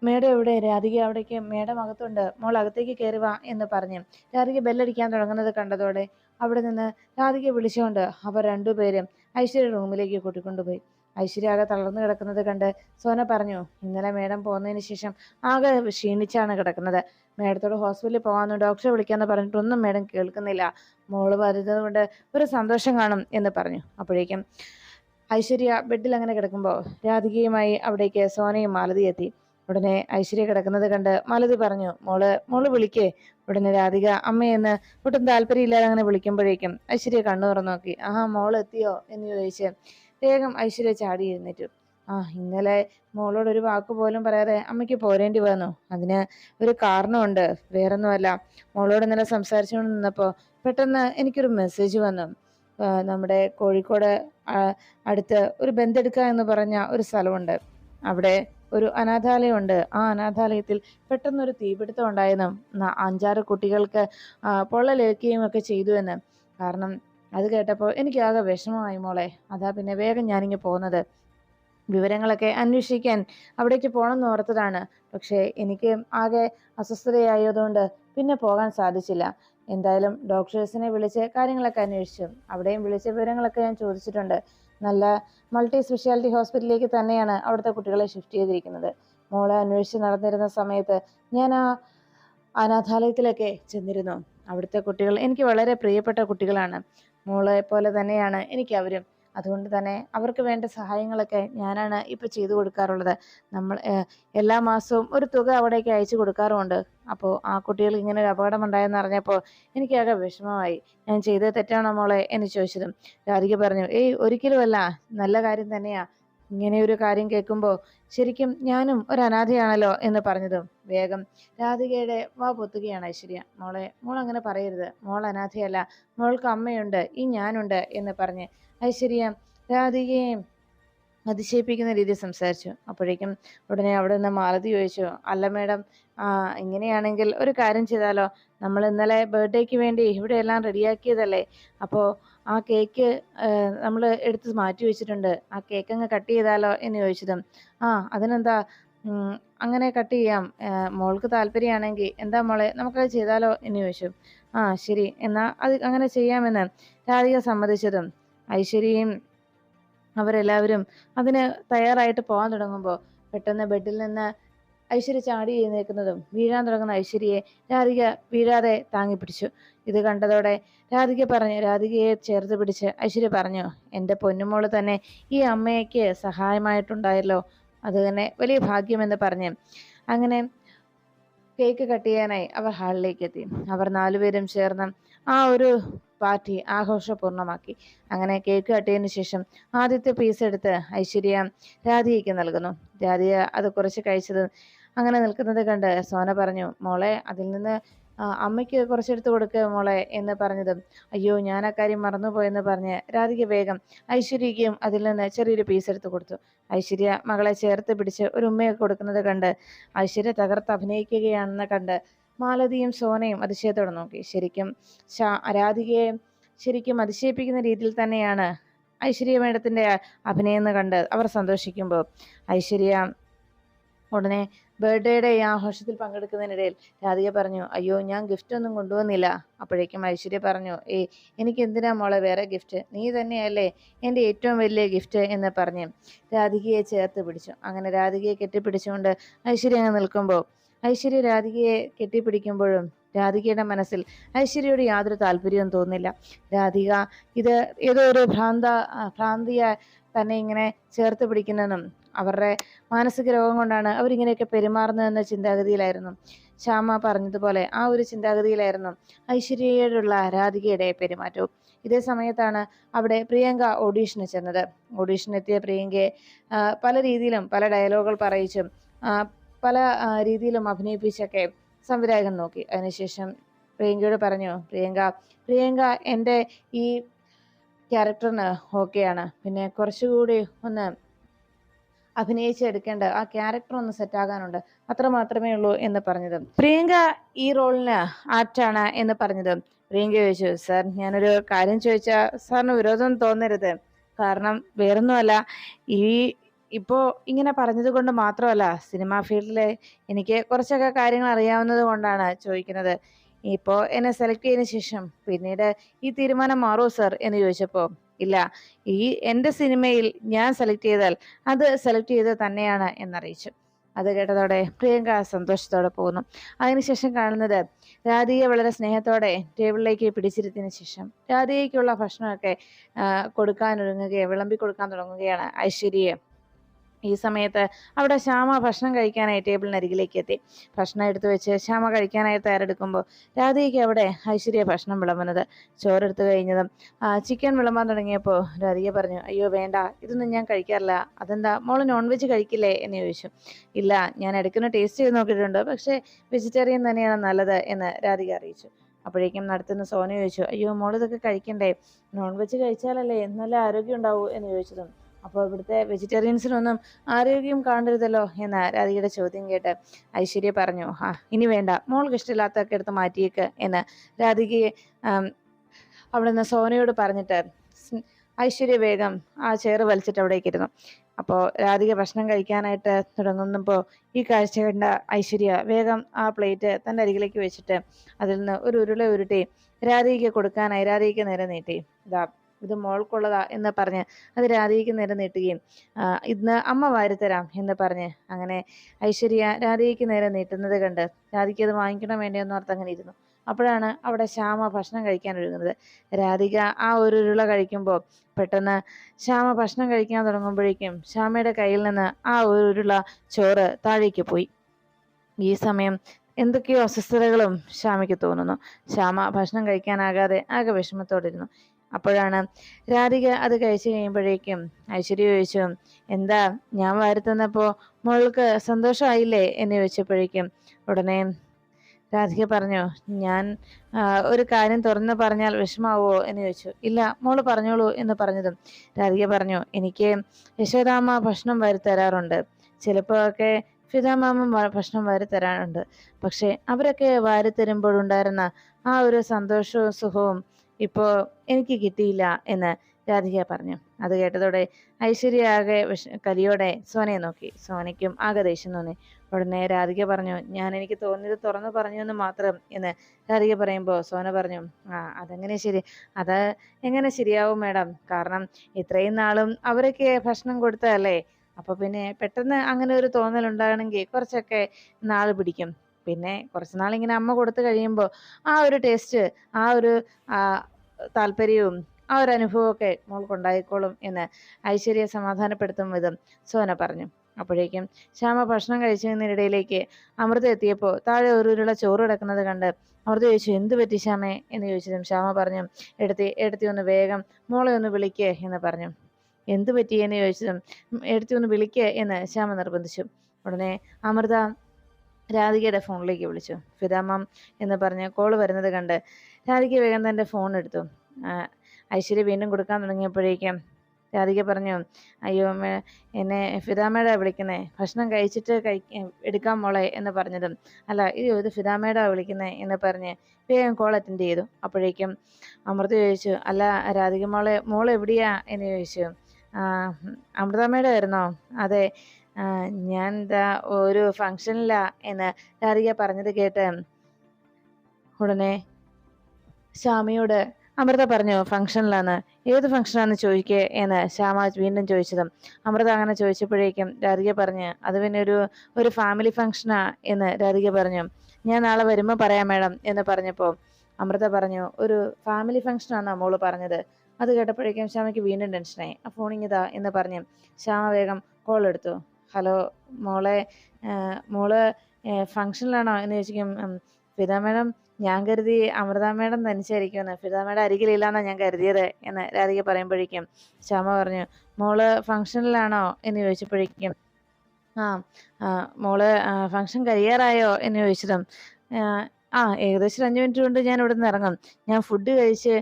മേഡം എവിടെ? രാധിക അവിടേക്ക് മേഡം അകത്തുണ്ട്. മോൾ അകത്തേക്ക് കയറി വാ എന്ന് പറഞ്ഞു. രാധിക ബെല്ലടിക്കാൻ തുടങ്ങുന്നത് കണ്ടതോടെ അവിടെ നിന്ന് രാധിക വിളിച്ചുകൊണ്ട് അവർ രണ്ടുപേരും ഐശ്വര്യ റൂമിലേക്ക് കൂട്ടിക്കൊണ്ടുപോയി. ഐശ്വര്യ ആകെ തളർന്നു കിടക്കുന്നത് കണ്ട് സോന പറഞ്ഞു ഇന്നലെ മേഡം പോകുന്നതിന് ശേഷം ആകെ ക്ഷീണിച്ചാണ് കിടക്കുന്നത്. മേഡത്തോട് ഹോസ്പിറ്റലിൽ പോകാമെന്ന് ഡോക്ടറെ വിളിക്കാമെന്ന് പറഞ്ഞിട്ടൊന്നും മേഡം കേൾക്കുന്നില്ല. മോൾ വരുന്നത് കൊണ്ട് ഒരു സന്തോഷം കാണും എന്ന് പറഞ്ഞു. അപ്പോഴേക്കും ഐശ്വര്യ ബെഡിൽ അങ്ങനെ കിടക്കുമ്പോൾ രാധികയുമായി അവിടേക്ക് സോനയും മാലതി എത്തി. ഉടനെ ഐശ്വര്യ കിടക്കുന്നത് കണ്ട് മാലതി പറഞ്ഞു മോൾ മോൾ വിളിക്കേ. ഉടനെ രാധിക അമ്മയെന്ന് ഒട്ടും താല്പര്യമില്ലാതെ അങ്ങനെ വിളിക്കുമ്പോഴേക്കും ഐശ്വര്യ കണ്ണു തുറന്നു നോക്കി ആഹാ മോൾ എത്തിയോ? എന്ന് ചോദിച്ച് വേഗം ഐശ്വര്യ ചാടി എഴുന്നേറ്റു ആ ഇന്നലെ മോളോട് ഒരു വാക്ക് പോലും പറയാതെ അമ്മയ്ക്ക് പോരേണ്ടി വന്നു. അതിന് ഒരു കാരണമുണ്ട്. വേറൊന്നുമല്ല. മോളോട് ഇന്നലെ സംസാരിച്ചുകൊണ്ട് നിന്നപ്പോൾ പെട്ടെന്ന് എനിക്കൊരു മെസ്സേജ് വന്നു. നമ്മുടെ കോഴിക്കോട് അടുത്ത് ഒരു ബന്ധെടുക്ക എന്ന് പറഞ്ഞ ഒരു സ്ഥലമുണ്ട്. അവിടെ ഒരു അനാഥാലയമുണ്ട്. ആ അനാഥാലയത്തിൽ പെട്ടെന്നൊരു തീപിടുത്തം ഉണ്ടായെന്നും അഞ്ചാറ് കുട്ടികൾക്ക് പൊള്ളലേൽക്കുകയും ഒക്കെ ചെയ്തു എന്ന് കാരണം അത് കേട്ടപ്പോൾ എനിക്ക് ആകെ വിഷമമായി മോളെ. അതാ പിന്നെ വേഗം ഞാനിങ്ങ് പോകുന്നത് വിവരങ്ങളൊക്കെ അന്വേഷിക്കാൻ അവിടേക്ക് പോകണമെന്ന് ഓർത്തതാണ്. പക്ഷേ എനിക്ക് ആകെ അസ്വസ്ഥതയായതുകൊണ്ട് പിന്നെ പോകാൻ സാധിച്ചില്ല. എന്തായാലും ഡോക്ടേഴ്സിനെ വിളിച്ച് കാര്യങ്ങളൊക്കെ അന്വേഷിച്ചു. അവിടെയും വിളിച്ച വിവരങ്ങളൊക്കെ ഞാൻ ചോദിച്ചിട്ടുണ്ട്. നല്ല മൾട്ടി സ്പെഷ്യാലിറ്റി ഹോസ്പിറ്റലിലേക്ക് തന്നെയാണ് അവിടുത്തെ കുട്ടികളെ ഷിഫ്റ്റ് ചെയ്തിരിക്കുന്നത്. മോളെ അന്വേഷിച്ച് നടന്നിരുന്ന സമയത്ത് ഞാൻ ആ അനാഥാലയത്തിലൊക്കെ ചെന്നിരുന്നു. അവിടുത്തെ കുട്ടികൾ എനിക്ക് വളരെ പ്രിയപ്പെട്ട കുട്ടികളാണ്. മോളെ പോലെ തന്നെയാണ് എനിക്ക് അവരും. അതുകൊണ്ട് തന്നെ അവർക്ക് വേണ്ട സഹായങ്ങളൊക്കെ ഞാനാണ് ഇപ്പോൾ ചെയ്തു കൊടുക്കാറുള്ളത്. നമ്മൾ എല്ലാ മാസവും ഒരു തുക അവിടേക്ക് അയച്ചു കൊടുക്കാറുമുണ്ട്. അപ്പോൾ ആ കുട്ടികൾക്ക് ഇങ്ങനെ ഒരു അപകടം ഉണ്ടായെന്ന് അറിഞ്ഞപ്പോൾ എനിക്കാകെ വിഷമമായി. ഞാൻ ചെയ്തത് തെറ്റാണോ മോളെ എന്ന് ചോദിച്ചതും രാധിക പറഞ്ഞു ഏയ് ഒരിക്കലുമല്ല. നല്ല കാര്യം തന്നെയാ. ഇങ്ങനെ ഒരു കാര്യം കേൾക്കുമ്പോൾ ശരിക്കും ഞാനും ഒരു അനാഥയാണല്ലോ എന്ന് പറഞ്ഞതും വേഗം രാധികയുടെ വാ പൊത്തുകയാണ് ഐശ്വര്യ. മോളെ മോൾ അങ്ങനെ പറയരുത്. മോൾ അനാഥയല്ല. മോൾക്ക് അമ്മയുണ്ട്. ഈ ഞാനുണ്ട് എന്ന് പറഞ്ഞ് ഐശ്വര്യ രാധികയെ അതിശയിപ്പിക്കുന്ന രീതിയിൽ സംസാരിച്ചു. അപ്പോഴേക്കും ഉടനെ അവിടെ നിന്ന് മാലതി ചോദിച്ചു അല്ല മേഡം ആ ഇങ്ങനെയാണെങ്കിൽ ഒരു കാര്യം ചെയ്താലോ? നമ്മൾ ഇന്നലെ ബർത്ത്ഡേക്ക് വേണ്ടി ഇവിടെ എല്ലാം റെഡിയാക്കിയതല്ലേ അപ്പോൾ ആ കേക്ക് നമ്മൾ എടുത്ത് മാറ്റി വെച്ചിട്ടുണ്ട്. ആ കേക്ക് അങ്ങ് കട്ട് ചെയ്താലോ എന്ന് ചോദിച്ചതും ആ അതിനെന്താ? അങ്ങനെ കട്ട് ചെയ്യാം. മോൾക്ക് താല്പര്യമാണെങ്കിൽ എന്താ മോളെ നമുക്കത് ചെയ്താലോ എന്ന് ചോദിച്ചു. ആ ശരി എന്നാൽ അത് അങ്ങനെ ചെയ്യാമെന്ന് രാധിക സമ്മതിച്ചതും ഐശ്വര്യയും അവരെല്ലാവരും അതിന് തയ്യാറായിട്ട് പോകാൻ തുടങ്ങുമ്പോൾ പെട്ടെന്ന് ബെഡിൽ നിന്ന് ഐശ്വര്യ ചാടി എഴുന്നേൽക്കുന്നതും വീഴാൻ തുടങ്ങുന്ന ഐശ്വര്യയെ രാധിക വീഴാതെ താങ്ങിപ്പിടിച്ചു. ഇത് കണ്ടതോടെ രാധിക പറഞ്ഞു രാധികയെ ചേർത്ത് പിടിച്ച് ഐശ്വര്യ പറഞ്ഞു എന്റെ പൊന്നുമോൾ തന്നെ ഈ അമ്മയ്ക്ക് സഹായമായിട്ടുണ്ടായല്ലോ. അത് തന്നെ വലിയ ഭാഗ്യമെന്ന് പറഞ്ഞ് അങ്ങനെ കേക്ക് കട്ട് ചെയ്യാനായി അവർ ഹാളിലേക്ക് എത്തി അവർ നാലുപേരും ചേർന്ന് ആ ഒരു പാർട്ടി ആഘോഷപൂർണമാക്കി അങ്ങനെ കേക്ക് കട്ടിയതിനു ശേഷം ആദ്യത്തെ പീസ് എടുത്ത് ഐശ്വര്യ രാധികയ്ക്ക് നൽകുന്നു. രാധിക അത് കുറച്ച് കഴിച്ചത് അങ്ങനെ നിൽക്കുന്നത് കണ്ട് സോന പറഞ്ഞു മോളെ അതിൽ നിന്ന് അമ്മയ്ക്ക് കുറച്ചെടുത്ത് കൊടുക്കുക മോളെ എന്ന് പറഞ്ഞതും. അയ്യോ ഞാൻ ആ കാര്യം മറന്നുപോയെന്ന് പറഞ്ഞ് രാധിക വേഗം ഐശ്വര്യയ്ക്കും അതിൽ നിന്ന് ചെറിയൊരു പീസ് എടുത്ത് കൊടുത്തു. ഐശ്വര്യ മകളെ ചേർത്ത് പിടിച്ച് ഒരു ഉമ്മയൊക്കെ കൊടുക്കുന്നത് കണ്ട് ഐശ്വര്യ തകർത്ത് അഭിനയിക്കുകയാണെന്ന് കണ്ട് മാലതിയും സോനയും അതിശയത്തോടെ നോക്കി. ശരിക്കും രാധികയെ ശരിക്കും അതിശയിപ്പിക്കുന്ന രീതിയിൽ തന്നെയാണ് ഐശ്വര്യ മേഡത്തിന്റെ അഭിനയം എന്ന് കണ്ട് അവർ സന്തോഷിക്കുമ്പോൾ. ഐശ്വര്യ ഉടനെ ബർത്ത്ഡേയുടെ ഈ ആഘോഷത്തിൽ പങ്കെടുക്കുന്നതിനിടയിൽ രാധിക പറഞ്ഞു അയ്യോ ഞാൻ ഗിഫ്റ്റ് ഒന്നും കൊണ്ടുവന്നില്ല. അപ്പോഴേക്കും ഐശ്വര്യ പറഞ്ഞു ഏ എനിക്ക് എന്തിനാ മോളെ വേറെ ഗിഫ്റ്റ് നീ തന്നെയല്ലേ എന്റെ ഏറ്റവും വലിയ ഗിഫ്റ്റ് എന്ന് പറഞ്ഞ് രാധികയെ ചേർത്ത് പിടിച്ചു. അങ്ങനെ രാധികയെ കെട്ടിപ്പിടിച്ചുകൊണ്ട് ഐശ്വര്യ അങ്ങ് നിൽക്കുമ്പോൾ ഐശ്വര്യ രാധികയെ കെട്ടിപ്പിടിക്കുമ്പോഴും രാധികയുടെ മനസ്സിൽ ഐശ്വര്യയോട് യാതൊരു താല്പര്യവും തോന്നില്ല. രാധിക ഇത് ഏതോ ഒരു ഭ്രാന്ത ഭ്രാന്തിയ തന്നെ ഇങ്ങനെ ചേർത്ത് പിടിക്കുന്നതെന്നും അവരുടെ മാനസിക രോഗം കൊണ്ടാണ് അവരിങ്ങനെയൊക്കെ പെരുമാറുന്നതെന്ന ചിന്താഗതിയിലായിരുന്നു. ശ്യാമ പറഞ്ഞതുപോലെ ആ ഒരു ചിന്താഗതിയിലായിരുന്നു ഐശ്വര്യയോടുള്ള ആരാധികയുടെ പെരുമാറ്റവും. ഇതേ സമയത്താണ് അവിടെ പ്രിയങ്ക ഓഡീഷന് ചെന്നത്. ഓഡീഷനെത്തിയ പ്രിയങ്കയെ പല രീതിയിലും പല ഡയലോഗുകൾ പറയിച്ചും പല രീതിയിലും അഭിനയിപ്പിച്ചൊക്കെ സംവിധായകൻ നോക്കി. അതിനുശേഷം പ്രിയങ്കയോട് പറഞ്ഞു പ്രിയങ്ക പ്രിയങ്ക എന്റെ ഈ ക്യാരക്ടറിന് ഓക്കെയാണ് പിന്നെ കുറച്ചുകൂടി ഒന്ന് അഭിനയിച്ചെടുക്കേണ്ട ആ ക്യാരക്ടർ ഒന്ന് സെറ്റ് ആകാനുണ്ട്. അത്ര മാത്രമേ ഉള്ളൂ എന്ന് പറഞ്ഞത്. പ്രിയങ്ക ഈ റോളിന് ആപ്റ്റാണ് എന്ന് പറഞ്ഞത്. പ്രിയങ്ക ചോദിച്ചു സാർ ഞാനൊരു കാര്യം ചോദിച്ചാൽ സാറിന് വിരോധം തോന്നരുത്. കാരണം വേറൊന്നുമല്ല ഈ ഇപ്പോൾ ഇങ്ങനെ പറഞ്ഞത് കൊണ്ട് മാത്രമല്ല സിനിമാ ഫീൽഡിൽ എനിക്ക് കുറച്ചൊക്കെ കാര്യങ്ങൾ അറിയാവുന്നത് കൊണ്ടാണ് ചോദിക്കുന്നത്. ഇപ്പോൾ എന്നെ സെലക്ട് ചെയ്തതിന് ശേഷം പിന്നീട് ഈ തീരുമാനം മാറുമോ സർ എന്ന് ചോദിച്ചപ്പോൾ ഇല്ല. ഈ എന്റെ സിനിമയിൽ ഞാൻ സെലക്ട് ചെയ്താൽ അത് സെലക്ട് ചെയ്ത് തന്നെയാണ് എന്നറിയിച്ചു. അത് കേട്ടതോടെ പ്രിയങ്ക സന്തോഷത്തോടെ പോകുന്നു. അതിനുശേഷം കാണുന്നത് രാധിക വളരെ സ്നേഹത്തോടെ ടേബിളിലേക്ക് പിടിച്ചിരുത്തിയതിനു ശേഷം രാധികയ്ക്കുള്ള ഭക്ഷണമൊക്കെ കൊടുക്കാൻ ഒരുങ്ങുകയും വിളമ്പി കൊടുക്കാൻ തുടങ്ങുകയാണ് ഐശ്വര്യയെ. ഈ സമയത്ത് അവിടെ ശ്യാമ ഭക്ഷണം കഴിക്കാനായി ടേബിളിനരികിലേക്ക് എത്തി. ഭക്ഷണം എടുത്തു വെച്ച് ശ്യാമ കഴിക്കാനായി തയ്യാറെടുക്കുമ്പോൾ രാധികയ്ക്ക് അവിടെ ഐശ്വര്യ ഭക്ഷണം വിളമ്പുന്നത്. ചോറെടുത്ത് കഴിഞ്ഞതും ചിക്കൻ വിളമ്പാൻ തുടങ്ങിയപ്പോൾ രാധിക പറഞ്ഞു അയ്യോ വേണ്ട ഇതൊന്നും ഞാൻ കഴിക്കാറില്ല. അതെന്താ മോൾ നോൺ വെജ് കഴിക്കില്ലേ? എന്ന് ചോദിച്ചു. ഇല്ല ഞാൻ എടുക്കുന്ന ടേസ്റ്റ് ചെയ്ത് നോക്കിയിട്ടുണ്ട്. പക്ഷേ വെജിറ്റേറിയൻ തന്നെയാണ് നല്ലത് എന്ന് രാധിക അറിയിച്ചു. അപ്പോഴേക്കും നടത്തുന്ന സോന ചോദിച്ചു അയ്യോ മോളിതൊക്കെ കഴിക്കണ്ടേ? നോൺ വെജ് കഴിച്ചാലല്ലേ നല്ല ആരോഗ്യം ഉണ്ടാവൂ? എന്ന് ചോദിച്ചതും അപ്പോൾ ഇവിടുത്തെ വെജിറ്റേറിയൻസിനൊന്നും ആരോഗ്യം കാണരുതല്ലോ എന്ന് രാധികയുടെ ചോദ്യം കേട്ട് ഐശ്വര്യ പറഞ്ഞു ആ ഇനി വേണ്ട. മോൾക്ക് ഇഷ്ടമില്ലാത്തൊക്കെ എടുത്ത് മാറ്റിയേക്ക് എന്ന് രാധികയെ അവിടെ നിന്ന് സോനയോട് പറഞ്ഞിട്ട് ഐശ്വര്യ വേഗം ആ ചെയർ വലിച്ചിട്ട് അവിടേക്ക് ഇരുന്നു. അപ്പോൾ രാധിക ഭക്ഷണം കഴിക്കാനായിട്ട് തുടങ്ങുന്നപ്പോൾ ഈ കാഴ്ച കണ്ട ഐശ്വര്യ വേഗം ആ പ്ലേറ്റ് തന്റെ അരികിലേക്ക് വെച്ചിട്ട് അതിൽ നിന്ന് ഒരു ഉരുള ഉരുട്ടി രാധികയ്ക്ക് കൊടുക്കാനായി രാധികയ്ക്ക് നേരെ നീട്ടി. ഇതാ ഇത് മോൾക്കുള്ളതാ എന്ന് പറഞ്ഞ് അത് രാധികയ്ക്ക് നേരെ നീട്ടുകയും ഇന്ന് അമ്മ വാരിത്തരാം എന്ന് പറഞ്ഞ് അങ്ങനെ ഐശ്വര്യ രാധികയ്ക്ക് നേരെ നീട്ടുന്നത് കണ്ട് രാധിക്ക് അത് വാങ്ങിക്കണം വേണ്ടിയെന്ന് ഓർത്ത് അങ്ങനെ ഇരുന്നു. അപ്പോഴാണ് അവിടെ ശ്യാമ ഭക്ഷണം കഴിക്കാൻ ഒരുങ്ങുന്നത്. രാധിക ആ ഒരു ഉരുള കഴിക്കുമ്പോൾ പെട്ടെന്ന് ശ്യാമ ഭക്ഷണം കഴിക്കാൻ തുടങ്ങുമ്പോഴേക്കും ശ്യാമയുടെ കയ്യിൽ നിന്ന് ആ ഒരു ഉരുള ചോറ് താഴേക്ക് പോയി. ഈ സമയം എന്തൊക്കെയോ അസ്വസ്ഥതകളും ശ്യാമയ്ക്ക് തോന്നുന്നു. ശ്യാമ ഭക്ഷണം കഴിക്കാനാകാതെ ആകെ വിഷമത്തോടിരുന്നു അപ്പോഴാണ് രാധിക അത് കഴിച്ചു കഴിയുമ്പോഴേക്കും ഐശ്വര്യ ചോദിച്ചു എന്താ ഞാൻ വാരത്തന്നപ്പോൾ മോൾക്ക് സന്തോഷമായില്ലേ എന്ന് ചോദിച്ചപ്പോഴേക്കും ഉടനെ രാധിക പറഞ്ഞു ഞാൻ ഒരു കാര്യം തുറന്ന് പറഞ്ഞാൽ വിഷമാവോ? എന്ന് ചോദിച്ചു. ഇല്ല മോൾ പറഞ്ഞോളൂ എന്ന് പറഞ്ഞതും രാധിക പറഞ്ഞു എനിക്ക് യശോദാമ്മ ഭക്ഷണം വരുത്തരാറുണ്ട് ചിലപ്പോൾ ഒക്കെ ഫിദാമാമ ഭക്ഷണം വാരി തരാറുണ്ട്. പക്ഷെ അവരൊക്കെ വാരി തരുമ്പോഴുണ്ടായിരുന്ന ആ ഒരു സന്തോഷവും സുഖവും ഇപ്പോൾ എനിക്ക് കിട്ടിയില്ല എന്ന് രാധിക പറഞ്ഞു. അത് കേട്ടതോടെ ഐശ്വര്യ ആകെ വിഷ കലിയോടെ സോനയെ നോക്കി. സോനയ്ക്കും ആകെ ദേഷ്യം തോന്നി. ഉടനെ രാധിക പറഞ്ഞു ഞാൻ എനിക്ക് തോന്നിയത് തുറന്നു പറഞ്ഞു എന്ന് മാത്രം എന്ന് രാധിക പറയുമ്പോൾ സോന പറഞ്ഞു ആ അതെങ്ങനെ ശരി? അത് എങ്ങനെ ശരിയാവും മാഡം? കാരണം ഇത്രയും നാളും അവരൊക്കെ ഭക്ഷണം കൊടുത്തതല്ലേ? അപ്പോൾ പിന്നെ പെട്ടെന്ന് അങ്ങനെ ഒരു തോന്നൽ ഉണ്ടാകണമെങ്കിൽ കുറച്ചൊക്കെ നാൾ പിടിക്കും. പിന്നെ കുറച്ച് നാളിങ്ങനെ അമ്മ കൊടുത്തു കഴിയുമ്പോൾ ആ ഒരു ടേസ്റ്റ് ആ ഒരു താല്പര്യവും ആ ഒരു അനുഭവമൊക്കെ മോൾക്കുണ്ടായിക്കോളും എന്ന് ഐശ്വര്യ സമാധാനപ്പെടുത്തും വിധം സോന പറഞ്ഞു. അപ്പോഴേക്കും ശ്യാമ ഭക്ഷണം കഴിച്ചതിനിടയിലേക്ക് അമൃത എത്തിയപ്പോൾ താഴെ ഒരു ചോറ് കിടക്കുന്നത് കണ്ട് അമൃത ചോദിച്ചു എന്ത് പറ്റി ശ്യാമേ? എന്ന് ചോദിച്ചതും ശ്യാമ പറഞ്ഞു എടുത്തി എടുത്തി ഒന്ന് വേഗം മോളെ ഒന്ന് വിളിക്കേ എന്ന് പറഞ്ഞു. എന്ത് പറ്റി? എന്ന് ചോദിച്ചതും എടുത്തി ഒന്ന് വിളിക്കേ എന്ന് ശ്യാമ നിർബന്ധിച്ചു. ഉടനെ അമൃത രാധികയുടെ ഫോണിലേക്ക് വിളിച്ചു. ഫിദാമം എന്ന് പറഞ്ഞ് കോൾ വരുന്നത് കണ്ട് രാധിക വേഗം തന്റെ ഫോൺ എടുത്തു. ഐശ്വര്യ വീണ്ടും കൊടുക്കാൻ തുടങ്ങിയപ്പോഴേക്കും രാധിക പറഞ്ഞു അയ്യോ എന്നെ ഫിദാമേട വിളിക്കുന്നേ ഭക്ഷണം കഴിച്ചിട്ട് കഴി എടുക്കാൻ മോളെ എന്ന് പറഞ്ഞതും. അല്ല അയ്യോ ഇത് ഫിദാമേട വിളിക്കുന്നേ എന്ന് പറഞ്ഞ് വേഗം കോൾ അറ്റൻഡ് ചെയ്തു. അപ്പോഴേക്കും അമൃത ചോദിച്ചു അല്ല രാധിക മോളെ മോൾ എവിടെയാ? എന്ന് ചോദിച്ചു. അമൃതമ്മയുടെ ആയിരുന്നോ? അതെ ഞാൻ എന്താ ഒരു ഫങ്ഷനിലാ എന്ന് രാധിക പറഞ്ഞത് കേട്ട് ഉടനെ ശ്യാമയോട് അമൃത പറഞ്ഞു ഫംഗ്ഷനിലാന്ന് ഏത് ഫംഗ്ഷനാന്ന് ചോദിക്കേ? എന്ന് ശ്യാമ വീണ്ടും ചോദിച്ചതും. അമൃത അങ്ങനെ ചോദിച്ചപ്പോഴേക്കും രാധിക പറഞ്ഞ് അത് പിന്നെ ഒരു ഒരു ഫാമിലി ഫംഗ്ഷനാ എന്ന് രാധിക പറഞ്ഞു. ഞാൻ നാളെ വരുമ്പോൾ പറയാം മേഡം എന്ന് പറഞ്ഞപ്പോൾ അമൃത പറഞ്ഞു ഒരു ഫാമിലി ഫംഗ്ഷനാണ് മോൾ പറഞ്ഞത്. അത് കേട്ടപ്പോഴേക്കും ശ്യാമയ്ക്ക് വീണ്ടും ടെൻഷനായി ആ ഫോണിങ്ങിതാ എന്ന് പറഞ്ഞു ശ്യാമ വേഗം കോൾ എടുത്തു. ഹലോ മോളെ മോൾ ഫംഗ്ഷനിലാണോ? എന്ന് ചോദിക്കും ഫിദ മേഡം ഞാൻ കരുതി അമൃത മേഡം തനിച്ചായിരിക്കുമെന്ന്. ഫിദ മേഡം അരികിലില്ലാന്നാണ് ഞാൻ കരുതിയത് എന്ന് രാധിക പറയുമ്പോഴേക്കും ശ്യാമ പറഞ്ഞു മോൾ ഫംഗ്ഷനിലാണോ? എന്ന് ചോദിച്ചപ്പോഴേക്കും ആ മോൾ ഫങ്ഷൻ കഴിയാറായോ എന്ന് ചോദിച്ചതും ആ ഏകദേശം ഒരു അഞ്ച് മിനിറ്റ് കൊണ്ട് ഞാൻ ഇവിടെ നിന്ന് ഇറങ്ങും. ഞാൻ ഫുഡ് കഴിച്ച്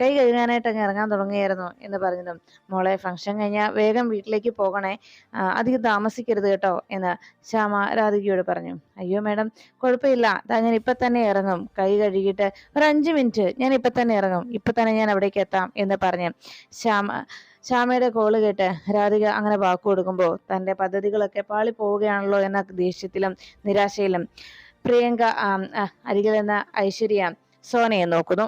കൈ കഴുകാനായിട്ട് അങ്ങ് ഇറങ്ങാൻ തുടങ്ങിയായിരുന്നു എന്ന് പറഞ്ഞതും. മോളെ ഫംഗ്ഷൻ കഴിഞ്ഞാൽ വേഗം വീട്ടിലേക്ക് പോകണേ. അധികം താമസിക്കരുത് കേട്ടോ എന്ന് ശ്യാമ രാധികയോട് പറഞ്ഞു. അയ്യോ മാഡം കുഴപ്പമില്ല. ഞാൻ ഇപ്പം തന്നെ ഇറങ്ങും. കൈ കഴുകിയിട്ട് ഒരു അഞ്ച് മിനിറ്റ് ഞാൻ ഇപ്പം തന്നെ ഇറങ്ങും. ഇപ്പം തന്നെ ഞാൻ അവിടേക്ക് എത്താം എന്ന് പറഞ്ഞു ശ്യാമ ശ്യാമയുടെ കോൾ കേട്ട് രാധിക അങ്ങനെ വാക്കു കൊടുക്കുമ്പോൾ തന്റെ പദ്ധതികളൊക്കെ പാളി പോവുകയാണല്ലോ എന്ന ദേഷ്യത്തിലും നിരാശയിലും പ്രിയങ്ക അരികിൽ നിന്ന് ഐശ്വര്യ സോനയെ നോക്കുന്നു.